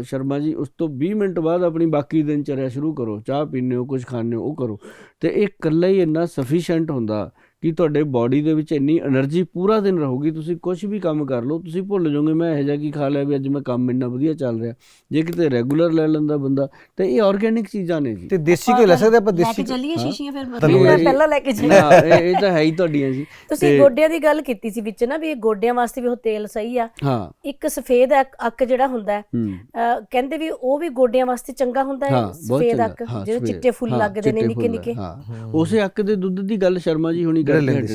ਸ਼ਰਮਾ ਜੀ, ਉਸ ਤੋਂ 20 ਮਿੰਟ ਬਾਅਦ ਆਪਣੀ ਬਾਕੀ ਦਿਨ ਚਰਿਆ ਸ਼ੁਰੂ ਕਰੋ। ਚਾਹ ਪੀਂਦੇ ਹੋ ਕੁਝ ਖਾਂਦੇ ਹੋ, ਉਹ ਕਰੋ। ਤੇ ਇਹ ਇਕੱਲਾ ਹੀ ਇੰਨਾ ਸਫੀਸ਼ੀਐਂਟ ਹੁੰਦਾ। ਕਿ ਤੁਹਾਡੇ ਬਾਡੀ ਦੇ ਵਿੱਚ ਇੰਨੀ એનર્ਜੀ ਪੂਰਾ ਦਿਨ ਰਹੂਗੀ ਤੁਸੀਂ ਕੁਝ ਵੀ ਕੰਮ ਕਰ ਲਓ ਤੁਸੀਂ ਭੁੱਲ ਜਾਓਗੇ ਮੈਂ ਇਹ ਜਾ ਕੀ ਖਾ ਲਿਆ ਵੀ ਅੱਜ ਮੈਂ ਕੰਮ ਇੰਨਾ ਵਧੀਆ ਚੱਲ ਰਿਹਾ। ਜੇ ਕਿਤੇ ਰੈਗੂਲਰ ਲੈ ਲੈਂਦਾ ਬੰਦਾ ਤੇ ਇਹ ਆਰਗੇਨਿਕ ਚੀਜ਼ਾਂ ਨੇ ਜੀ। ਤੇ ਦੇਸੀ ਕੋਈ ਲੈ ਸਕਦੇ ਆਪਾਂ ਦੇਸੀ ਚੱਲੀਏ ਸ਼ੀਸ਼ੀਆਂ ਫਿਰ ਪਹਿਲਾਂ ਲੈ ਕੇ ਜੀ ਇਹ ਤਾਂ ਹੈ ਹੀ ਤੁਹਾਡੀਆਂ ਜੀ। ਤੁਸੀਂ ਗੋਡਿਆਂ ਦੀ ਗੱਲ ਕੀਤੀ ਸੀ ਵਿੱਚ ਨਾ ਵੀ ਇਹ ਗੋਡਿਆਂ ਵਾਸਤੇ ਵੀ ਉਹ ਤੇਲ ਸਹੀ ਆ। ਇੱਕ ਸਫੇਦ ਅੱਕ ਜਿਹੜਾ ਹੁੰਦਾ ਕਹਿੰਦੇ ਵੀ ਉਹ ਵੀ ਗੋਡਿਆਂ ਵਾਸਤੇ ਚੰਗਾ ਹੁੰਦਾ ਹੈ ਸਫੇਦ ਅੱਕ ਜਿਹੜੇ ਚਿੱਟੇ ਫੁੱਲ ਲੱਗਦੇ ਨੇ ਨਿੱਕੇ ਨਿੱਕੇ। ਉਸੇ ਅੱਕ ਦੇ ਦੁੱਧ ਦੀ ਗੱਲ ਸ਼ਰਮਾ ਜੀ ਹੁਣੀ ਜਿਹੜੇ ਲੈਂਦੇ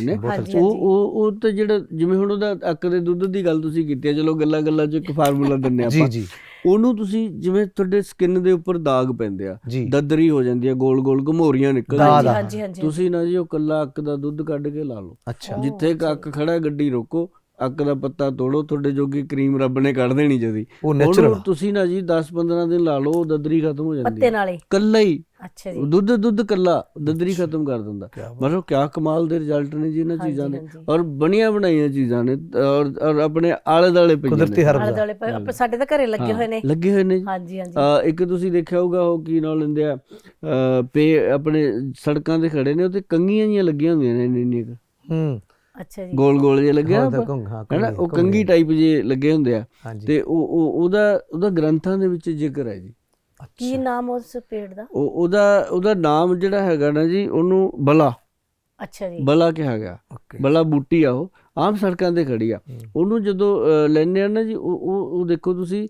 ਸੀ, ਉਹ ਉਹ ਉਹ ਤੇ ਜਿਹੜਾ ਜਿਵੇਂ ਹੁਣ ਉਹਦਾ ਅੱਕ ਦੇ ਦੁੱਧ ਦੀ ਗੱਲ ਤੁਸੀਂ ਕੀਤੀ ਹੈ ਚਲੋ ਗੱਲਾਂ ਗੱਲਾਂ 'ਚ ਇੱਕ ਫਾਰਮੂਲਾ ਦਿੰਨੇ ਜੀ ਆਪਾਂ। ਜੀ। ਉਹਨੂੰ ਤੁਸੀਂ ਜਿਵੇਂ ਤੁਹਾਡੇ ਸਕਿਨ ਦੇ ਉੱਪਰ ਦਾਗ ਪੈਂਦੇ ਆ ਜੀ। ਦਦਰੀ ਹੋ ਜਾਂਦੀ ਆ ਗੋਲ ਗੋਲ ਘਮੋਰੀਆਂ ਨਿਕਲਦੀਆਂ ਹਾਂਜੀ ਆ। ਹਾਂਜੀ। ਤੁਸੀਂ ਨਾ ਜੀ ਉਹ ਕੱਲਾ ਅੱਕ ਦਾ ਦੁੱਧ ਕੱਢ ਕੇ ਲਾ ਲਓ। ਅੱਛਾ। ਜਿੱਥੇ ਇੱਕ ਅੱਕ ਖੜਾ ਗੱਡੀ ਰੋਕੋ ਅੱਕ ਦਾ ਪੱਤਾ ਤੋੜੋ ਤੁਹਾਡੇ ਜੋਗੀ ਕਰੀਮ ਰੱਬ ਨੇ ਕੱਢ ਦੇਣੀ ਜਦੀ। ਉਹ ਉਹਨੂੰ ਨੈਚੁਰਲ ਤੁਸੀਂ ਨਾ ਜੀ 10-15 ਦਿਨ ਲਾ ਲਓ ਦਦਰੀ ਖਤਮ ਹੋ ਜਾਂਦੀ ਪੱਤੇ ਨਾਲੇ। ਕੱਲਾ ਹੀ। ਅੱਛਾ ਜੀ। ਦੁੱਧ ਦੁੱਧ ਕੱਲਾ ਦਦਰੀ ਖਤਮ ਕਰ ਦਿੰਦਾ। ਮਤਲਬ ਕਿਆ ਕਮਾਲ ਦੇ ਰਿਜ਼ਲਟ ਨੇ ਜੀ ਇਹਨਾਂ ਚੀਜ਼ਾਂ ਦੇ ਹਾਂਜੀ। ਔਰ ਬਣੀਆਂ ਬਣਾਈਆਂ ਚੀਜ਼ਾਂ ਨੇ ਔਰ ਔਰ ਆਪਣੇ ਆਲੇ ਦਾਲੇ ਪਈਆਂ ਕੁਦਰਤੀ ਨੇ। ਹਰਬ ਸਾਡੇ ਤਾਂ ਘਰੇ ਲੱਗੇ ਹੋਏ ਨੇ। ਲੱਗੇ ਹੋਏ ਨੇ ਜੀ। ਹਾਂਜੀ ਹਾਂਜੀ। ਇੱਕ ਤੁਸੀਂ ਦੇਖਿਆ ਹੋਊਗਾ ਉਹ ਕੀ ਨਾਲ ਲੈਂਦੇ ਆ ਪੇ ਆਪਣੇ ਸੜਕਾਂ ਤੇ ਖੜੇ ਨੇ ਉੱਤੇ ਕੰਗੀਆਂ ਜੀਆਂ ਲੱਗੀਆਂ ਹੁੰਦੀਆਂ ਨੇ ਇੰਨੀਆਂ ਇੰਨੀਆਂ ਕੁ। ਹੂੰ। ਅੱਛਾ ਜੀ। ਗੋਲ ਗੋਲ ਜੇ ਲੱਗੇ ਹਾਂ, ਹੈਨਾ ਉਹ ਕੰਗੀ। ਟਾਈਪ ਜੇ ਲੱਗੇ ਹੁੰਦੇ ਆ। ਤੇ ਉਹ ਉਹ ਉਹਦਾ ਉਹਦਾ ਗ੍ਰੰਥਾਂ ਦੇ ਵਿੱਚ ਜ਼ਿਕਰ ਹੈ ਜੀ। ਕੀ ਨਾਮ ਉਸ ਪੇੜ ਦਾ? ਉਹ ਉਹਦਾ ਉਹਦਾ ਨਾਮ ਜਿਹੜਾ ਹੈਗਾ ਨਾ ਜੀ ਉਹਨੂੰ ਬਲਾ। ਅੱਛਾ ਜੀ। ਬਲਾ ਕਿਹਾ ਗਿਆ। ਬਲਾ ਬੂਟੀ ਆ ਉਹ। ਆਮ ਸੜਕਾਂ ਤੇ ਖੜੀ ਆ। ਉਹਨੂੰ ਜਦੋਂ ਲੈਣੇ ਆ ਨਾ ਜੀ ਉਹ ਉਹ ਦੇਖੋ ਤੁਸੀਂ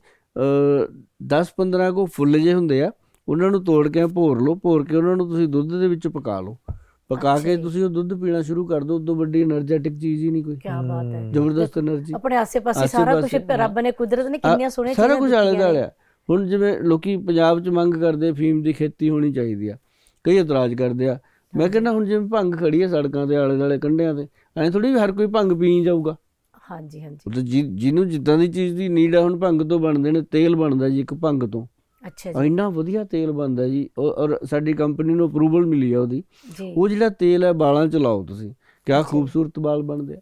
10 15 ਕੋ ਫੁੱਲ ਜੇ ਹੁੰਦੇ ਆ ਉਹਨਾਂ ਨੂੰ ਤੋੜ ਕੇ ਭੋਰ ਲਓ ਭੋਰ ਕੇ ਉਹਨਾਂ ਨੂੰ ਤੁਸੀਂ ਦੁੱਧ ਦੇ ਵਿੱਚ ਪਕਾ ਲਓ। ਪਕਾ ਕੇ ਤੁਸੀਂ ਉਹ ਦੁੱਧ ਪੀਣਾ ਸ਼ੁਰੂ ਕਰ ਦਿਓ ਉਦੋਂ ਵੱਡੀ એનર્ਜੈਟਿਕ ਚੀਜ਼ ਹੀ ਨਹੀਂ ਕੋਈ। ਕੀ ਬਾਤ ਹੈ। ਜ਼ਬਰਦਸਤ એનર્ਜੀ ਆਪਣੇ ਆਸੇ-ਪਾਸੇ ਸਾਰਾ ਕੁਝ ਰੱਬ ਨੇ ਕੁਦਰਤ ਨੇ ਕਿੰਨੀਆਂ ਸੋਹਣੀਆਂ ਚੀਜ਼ਾਂ ਸਾਰਾ ਕੁਝ ਆਲੇ-ਦਾਲੇ ਆ। ਹੁਣ ਜਿਵੇਂ ਲੋਕੀ ਪੰਜਾਬ 'ਚ ਮੰਗ ਕਰਦੇ ਫੀਮ ਦੀ ਖੇਤੀ ਹੋਣੀ ਚਾਹੀਦੀ ਆ ਕਈ ਇਤਰਾਜ਼ ਕਰਦੇ ਆ। ਮੈਂ ਕਹਿੰਦਾ ਹੁਣ ਜਿਵੇਂ ਭੰਗ ਖੜੀ ਆ ਸੜਕਾਂ ਦੇ ਆਲੇ ਦੁਆਲੇ ਕੰਢਿਆਂ ਤੇ ਐਂ ਥੋੜੀ ਵੀ ਹਰ ਕੋਈ ਭੰਗ ਪੀ ਜਾਊਗਾ। ਹਾਂਜੀ ਹਾਂਜੀ। ਉਹ ਤਾਂ ਜਿ- ਜਿਹਨੂੰ ਜਿੱਦਾਂ ਦੀ ਚੀਜ਼ ਦੀ ਨੀਡ ਆ ਹੁਣ ਭੰਗ ਤੋਂ ਬਣਦੇ ਨੇ ਤੇਲ ਬਣਦਾ ਜੀ ਇੱਕ ਭੰਗ ਤੋਂ। ਅੱਛਾ ਜੀ। ਇੰਨਾ ਵਧੀਆ ਤੇਲ ਬਣਦਾ ਜੀ ਉਹ- ਔਰ ਸਾਡੀ ਕੰਪਨੀ ਨੂੰ ਅਪਰੂਵਲ ਮਿਲੀ ਆ ਉਹਦੀ। ਜੀ। ਉਹ ਜਿਹੜਾ ਤੇਲ ਹੈ ਵਾਲਾਂ 'ਚ ਲਾਓ ਤੁਸੀਂ ਕਿਆ ਖੂਬਸੂਰਤ ਵਾਲ ਬਣਦੇ ਆ।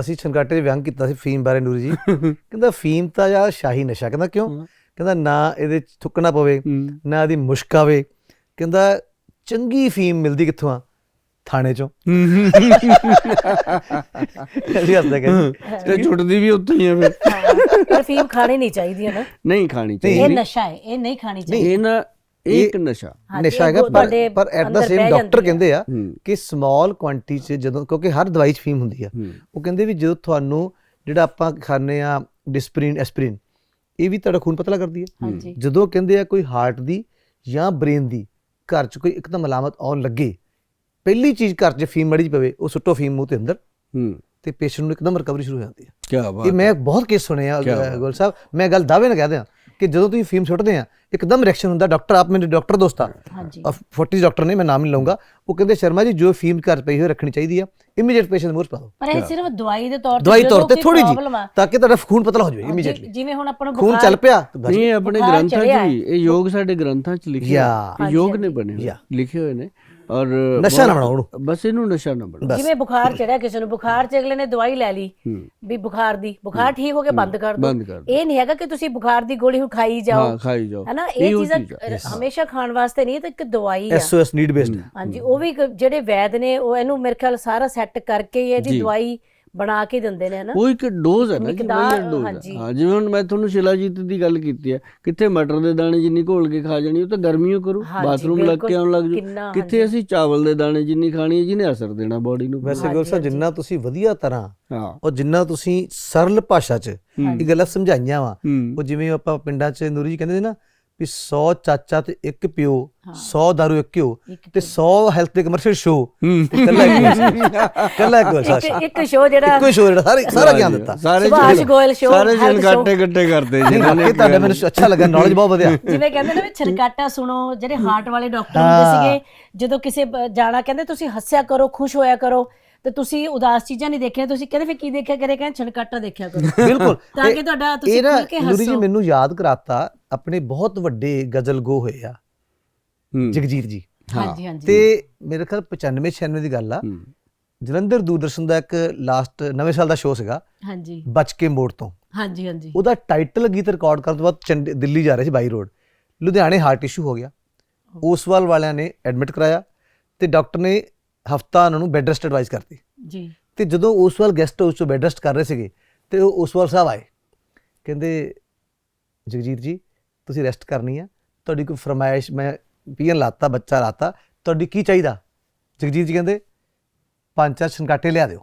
ਅਸੀਂ ਛਨਕਾਟੇ 'ਚ ਵਿਅੰਗ ਕੀਤਾ ਸੀ ਫੀਮ ਬਾਰੇ ਨੂਰੀ ਜੀ। ਕਹਿੰਦਾ ਫੀਮ ਤਾਂ ਯਾਰ ਸ਼ਾਹੀ ਨਸ਼ਾ ਕਹਿੰਦਾ ਕਿਉਂ। ਕਹਿੰਦਾ ਨਾ ਇਹਦੇ 'ਚ ਥੁੱਕਣਾ ਪਵੇ। ਨਾ ਇਹਦੀ ਮੁਸ਼ਕ ਆਵੇ। ਕਹਿੰਦਾ ਚੰਗੀ ਫੀਮ ਮਿਲਦੀ ਕਿੱਥੋਂ ਆ? ਥਾਣੇ 'ਚੋਂ। ਅਸੀਂ ਹੱਸਦੇ ਕਹਿੰਦੇ। ਤੇ ਛੁੱਟਦੀ ਵੀ ਉੱਥੇ ਹੀ ਆ ਫਿਰ। ਪਰ ਫੀਮ ਖਾਣੀ ਨਹੀਂ ਚਾਹੀਦੀ ਹੈ ਨਾ। ਨਹੀਂ ਖਾਣੀ ਇਹ ਚਾਹੀਦੀ। ਨਸ਼ਾ ਹੈ ਇਹ ਨਹੀਂ ਖਾਣੀ ਚਾਹੀਦੀ। ਇਹ ਨਾ ਇਹ ਇੱਕ ਨਸ਼ਾ। ਨਸ਼ਾ ਇਹ ਹੈਗਾ ਪਰ ਪਰ ਐਟ ਦਾ ਸੇਮ ਡਾਕਟਰ। ਕਹਿੰਦੇ ਆ ਕਿ ਸਮਾਲ ਕੁਆਂਟੀਟੀ 'ਚ ਜਦੋਂ ਕਿਉਂਕਿ ਹਰ ਦਵਾਈ 'ਚ ਫੀਮ ਹੁੰਦੀ ਆ। ਉਹ ਕਹਿੰਦੇ ਵੀ ਜਦੋਂ ਤੁਹਾਨੂੰ ਜਿਹੜਾ ਆਪਾਂ ਖਾਂਦੇ ਆ ਡਿਸਪ੍ਰਿਨ ਐਸਪ੍ਰਿਨ ਇਹ ਵੀ ਤੁਹਾਡਾ ਖੂਨ ਪਤਲਾ ਕਰਦੀ ਹੈ। ਜਦੋਂ ਕਹਿੰਦੇ ਆ ਕੋਈ ਹਾਰਟ ਦੀ ਜਾਂ ਬ੍ਰੇਨ ਦੀ ਘਰ 'ਚ ਕੋਈ ਇੱਕਦਮ ਅਲਾਮਤ ਆਉਣ ਲੱਗੇ ਪਹਿਲੀ ਚੀਜ਼ ਘਰ 'ਚ ਫੀਮ ਮੜੀ ਪਵੇ ਉਹ ਸੁੱਟੋ ਫੀਮ ਮੂੰਹ ਤੇ ਅੰਦਰ ਹੂੰ। ਤੇ ਪੇਸ਼ੈਂਟ ਨੂੰ ਇੱਕਦਮ ਰਿਕਵਰੀ ਸ਼ੁਰੂ ਹੋ ਜਾਂਦੀ ਹੈ। ਕੀ ਇਹ ਬਾਤ ਮੈਂ ਬਹੁਤ ਕੇਸ ਸੁਣੇ ਆ ਕਿਆ ਬਾਤ। ਅ, ਗੋਲ ਸਾਹਿਬ ਮੈਂ ਗੱਲ ਦਾਅਵੇ ਨਾਲ ਕਹਦੇ ਆ ਕਿ ਜਦੋਂ ਤੁਸੀਂ ਫੀਮ ਸੁੱਟਦੇ ਆ ਇੱਕਦਮ ਰਿਐਕਸ਼ਨ ਹੁੰਦਾ ਡਾਕਟਰ ਆਪ ਮੇਰੇ ਡਾਕਟਰ ਦੋਸਤ ਆ। ਹਾਂਜੀ। 40 ਡਾਕਟਰ ਨੇ ਮੈਂ ਨਾਮ ਨਹੀਂ ਲਵਾਂਗਾ ਉਹ ਕਹਿੰਦੇ ਸ਼ਰਮਾ ਜੀ ਜੋ ਫੀਮ ਘਰ ਪਈ ਹੋਈ ਰੱਖਣੀ ਚਾਹੀਦੀ ਆ ਇਮੀਡੀਏਟ ਪੇਸ਼ੈਂਟ ਮੂਹਰੇ ਪਾ ਦਿਓ। ਪਰ ਇਹ ਸਿਰਫ ਦਵਾਈ ਦੇ ਤੌਰ ਤੇ ਦਵਾਈ ਤੌਰ ਤੇ ਥੋੜੀ ਜੀ ਤਾਂ ਕਿ ਤੁਹਾਡਾ ਖੂਨ ਪਤਲਾ ਹੋ ਜਾਵੇ ਇਮੀਡੀਏਟਲੀ ਜਿਵੇਂ ਹੁਣ ਆਪਾਂ ਨੂੰ ਖੂਨ ਚੱਲ ਪਿਆ ਨਹੀਂ ਆਪਣੇ ਗ੍ਰੰਥਾਂ 'ਚ ਵੀ ਇਹ ਯੋਗ ਸਾਡੇ ਗ੍ਰੰਥਾਂ 'ਚ ਲਿਖੇ ਯਾ। ਹੋਏ ਇਹ ਯੋਗ ਨੇ ਬਣੇ। ਲਿਖੇ ਹੋਏ ਨੇ। ਔਰ ਨਸ਼ਾ ਨਾ ਬਣਾਓ ਉਹਨੂੰ। ਬਸ ਇਹਨੂੰ ਨਸ਼ਾ ਨਾ ਬਣਾਓ। ਜਿਵੇਂ ਬੁਖਾਰ ਚੜਿਆ ਕਿਸੇ ਨੂੰ ਬੁਖਾਰ ਚ ਅਗਲੇ ਨੇ ਦਵਾਈ ਲੈ ਲਈ ਵੀ ਬੁਖਾਰ ਦੀ। ਬੁਖਾਰ ਠੀਕ ਹੋ ਕੇ ਬੰਦ ਕਰ ਦਿਓ। ਇਹ ਨਹੀਂ ਹੈਗਾ ਕਿ ਤੁਸੀਂ ਬੁਖਾਰ ਦੀ ਗੋਲੀ ਹੁਣ ਖਾਈ ਜਾਓ। ਹਾਂ ਖਾਈ ਜਾਓ। ਹੈਨਾ ਇਹ ਚੀਜ਼ਾਂ ਹਮੇਸ਼ਾ ਖਾਣ ਵਾਸਤੇ ਨਹੀਂ ਇਹ ਤਾਂ ਇੱਕ ਦਵਾਈ ਆ। ਐਸਓਐਸ ਨੀਡ ਬੇਸਡ ਹਾਂਜੀ ਉਹ ਵੀ ਜਿਹੜੇ ਵੈਦ ਨੇ ਉਹ ਇਹਨੂੰ ਮੇਰੇ ਖਿਆਲ ਸਾਰਾ ਸੈੱਟ ਕਰਕੇ ਹੀ ਇਹਦੀ ਜੀ। ਦਵਾਈ ਬਣਾ ਕੇ ਦਿੰਦੇ ਨੇ ਹਨਾ? ਉਹ ਇੱਕ ਡੋਜ਼ ਹੈ ਨਾ ਜੀ ਮਿਕਦਾਰ, ਡੋਜ਼। ਹਾਂ। ਜਿਵੇਂ ਹੁਣ ਮੈਂ ਤੁਹਾਨੂੰ ਸ਼ਿਲਾਜੀਤ ਦੀ ਗੱਲ ਕੀਤੀ ਹੈ ਕਿੱਥੇ ਮਟਰ ਦੇ ਦਾਣੇ ਜਿੰਨੀ ਘੋਲ ਕੇ ਖਾ ਜਾਣੀ ਉਹ ਤਾਂ ਗਰਮੀਓ ਕਰੂ ਬਾਥਰੂਮ ਲੱਗ। ਕੇ ਆਉਣ ਲੱਗ ਜੂ ਕਿੱਥੇ ਅਸੀਂ ਚਾਵਲ ਦੇ ਦਾਣੇ ਜਿੰਨੀ ਖਾਣੀ ਹੈ ਜਿਹਨੇ ਅਸਰ ਦੇਣਾ ਬਾਡੀ ਨੂੰ। ਵੈਸੇ ਗੋਲ ਸਾਹਿਬ ਜਿੰਨਾ ਤੁਸੀਂ ਵਧੀਆ ਤਰ੍ਹਾਂ ਹਾਂ। ਔਰ ਜਿੰਨਾ ਤੁਸੀਂ ਸਰਲ ਭਾਸ਼ਾ 'ਚ ਇਹ ਗੱਲਾਂ ਸਮਝਾਈਆਂ ਵਾ ਉਹ ਜਿਵੇਂ ਆਪਾਂ ਪਿੰਡਾਂ 'ਚ ਨੂਰੀ ਜੀ ਕਹਿੰਦੇ ਨੇ ਨਾ ਵੀ 100 ਚਾਚਾ ਤੇ ਇੱਕ ਪਿਓ 100 ਦਾਰੂ ਇੱਕ ਘਿਓ ਤੇ 100 ਹੈਲਥ ਦੇ ਕਮਰਸ਼ੀਅਲ ਸ਼ੋ। ਤੇ ਕੱਲਾ ਇੱਕ ਕੱਲਾ ਇੱਕ ਸ਼ੋਅ ਜਿਹੜਾ ਇੱਕੋ ਸ਼ੋ ਜਿਹੜਾ ਸਾਰੇ ਸਾਰਾ ਗਿਆਨ ਦਿੱਤਾ। ਸਾਰੇ ਸੁਭਾਸ਼ ਗੋਇਲ show, ਸਾਰੇ show। ਗੱਟੇ ਕਰਦੇ ਨਹੀਂ ਜਿਹਨਾਂ ਨੇ ਤੁਹਾਡਾ ਮੈਨੂੰ ਅੱਛਾ ਲੱਗਾ ਨੌਲੇਜ ਬਹੁਤ ਵਧਿਆ। ਜਿਵੇਂ ਕਹਿੰਦੇ ਨੇ ਵੀ ਛਨਕਾਟਾ ਸੁਣੋ ਜਿਹੜੇ ਹਾਰਟ ਵਾਲੇ ਡਾਕਟਰ ਹੁੰਦੇ ਸੀਗੇ ਜਦੋਂ ਕਿਸੇ ਜਾਣਾ ਕਹਿੰਦੇ ਤੁਸੀਂ ਹੱਸਿਆ ਕਰੋ ਖੁਸ਼ ਹੋਇਆ ਕਰੋ ਤੇ ਤੁਸੀਂ ਉਦਾਸ ਚੀਜ਼ਾਂ ਨਹੀਂ ਦੇਖੀਆਂ ਤੁਸੀਂ ਕਹਿੰਦੇ ਫਿਰ ਕੀ ਦੇਖਿਆ ਕਰੇ? ਕਹਿੰਦੇ ਛਨਕਾਟਾ ਦੇਖਿਆ ਕਰੋ। ਬਿਲਕੁਲ। ਤਾਂ ਇਹ- ਕਿ ਤੁਹਾਡਾ ਤੁਸੀਂ ਇਹ ਖੁੱਲ ਕੇ ਨੂਰੀ ਜੀ ਹੱਸੋ। ਮੈਨੂੰ ਯਾਦ ਕਰਾਤਾ ਆਪਣੇ ਬਹੁਤ ਵੱਡੇ ਗਜ਼ਲ ਗੋ ਹੋਏ ਆ। ਹੂੰ, ਜਗਜੀਤ ਜੀ। ਹਾਂਜੀ ਹਾਂਜੀ। ਤੇ ਮੇਰੇ ਖਿਆਲ 95 96 ਦੀ ਗੱਲ ਆ। ਹੂੰ, ਜਲੰਧਰ ਦੂਰਦਰਸ਼ਨ ਦਾ ਇੱਕ ਲਾਸਟ ਨਵੇਂ ਸਾਲ ਦਾ ਸ਼ੋਅ ਸੀਗਾ। ਹਾਂਜੀ। ਬਚ ਕੇ ਮੋੜ ਤੋਂ। ਹਾਂਜੀ ਹਾਂਜੀ। ਉਹਦਾ ਟਾਈਟਲ ਗੀਤ ਰਿਕਾਰਡ ਕਰਨ ਤੋਂ ਬਾਅਦ ਚੰਡੀ ਦਿੱਲੀ ਜਾ ਰਹੇ ਸੀ ਬਾਈ ਰੋਡ। ਲੁਧਿਆਣੇ ਹਾਰਟ ਇਸ਼ੂ ਹੋ ਗਿਆ। ਉਸਵਾਲ ਵਾਲਿਆਂ ਨੇ ਐਡਮਿਟ ਕਰਾਇਆ ਤੇ ਡਾਕਟਰ ਨੇ ਹਫਤਾ ਉਹਨਾਂ ਨੂੰ ਬੈੱਡ ਰੈਸਟ ਐਡਵਾਈਸ ਕਰਤੀ। ਜੀ। ਤੇ ਜਦੋਂ ਉਸਵਾਲ ਗੈਸਟ ਹਾਊਸ ਤੋਂ ਬੈੱਡ ਰੈਸਟ ਕਰ ਰਹੇ ਸੀਗੇ ਤੇ ਉਹ ਉਸਵਾਲ ਸਾਹਿਬ ਆਏ। ਕਹਿੰਦੇ ਜਗਜੀਤ ਜੀ ਤੁਸੀਂ ਰੈਸਟ ਕਰਨੀ ਆ। ਤੁਹਾਡੀ ਕੋਈ ਫਰਮਾਇਸ਼ ਮੈਂ ਪੀਣ ਲਾਤਾ ਬੱਚਾ ਲਾਤਾ ਤੁਹਾਡੀ ਕੀ ਚਾਹੀਦਾ? ਜਗਜੀਤ ਜੀ ਕਹਿੰਦੇ ਪੰਜ ਚਾਰ ਛਨਕਾਟੇ ਲਿਆ ਦਿਓ।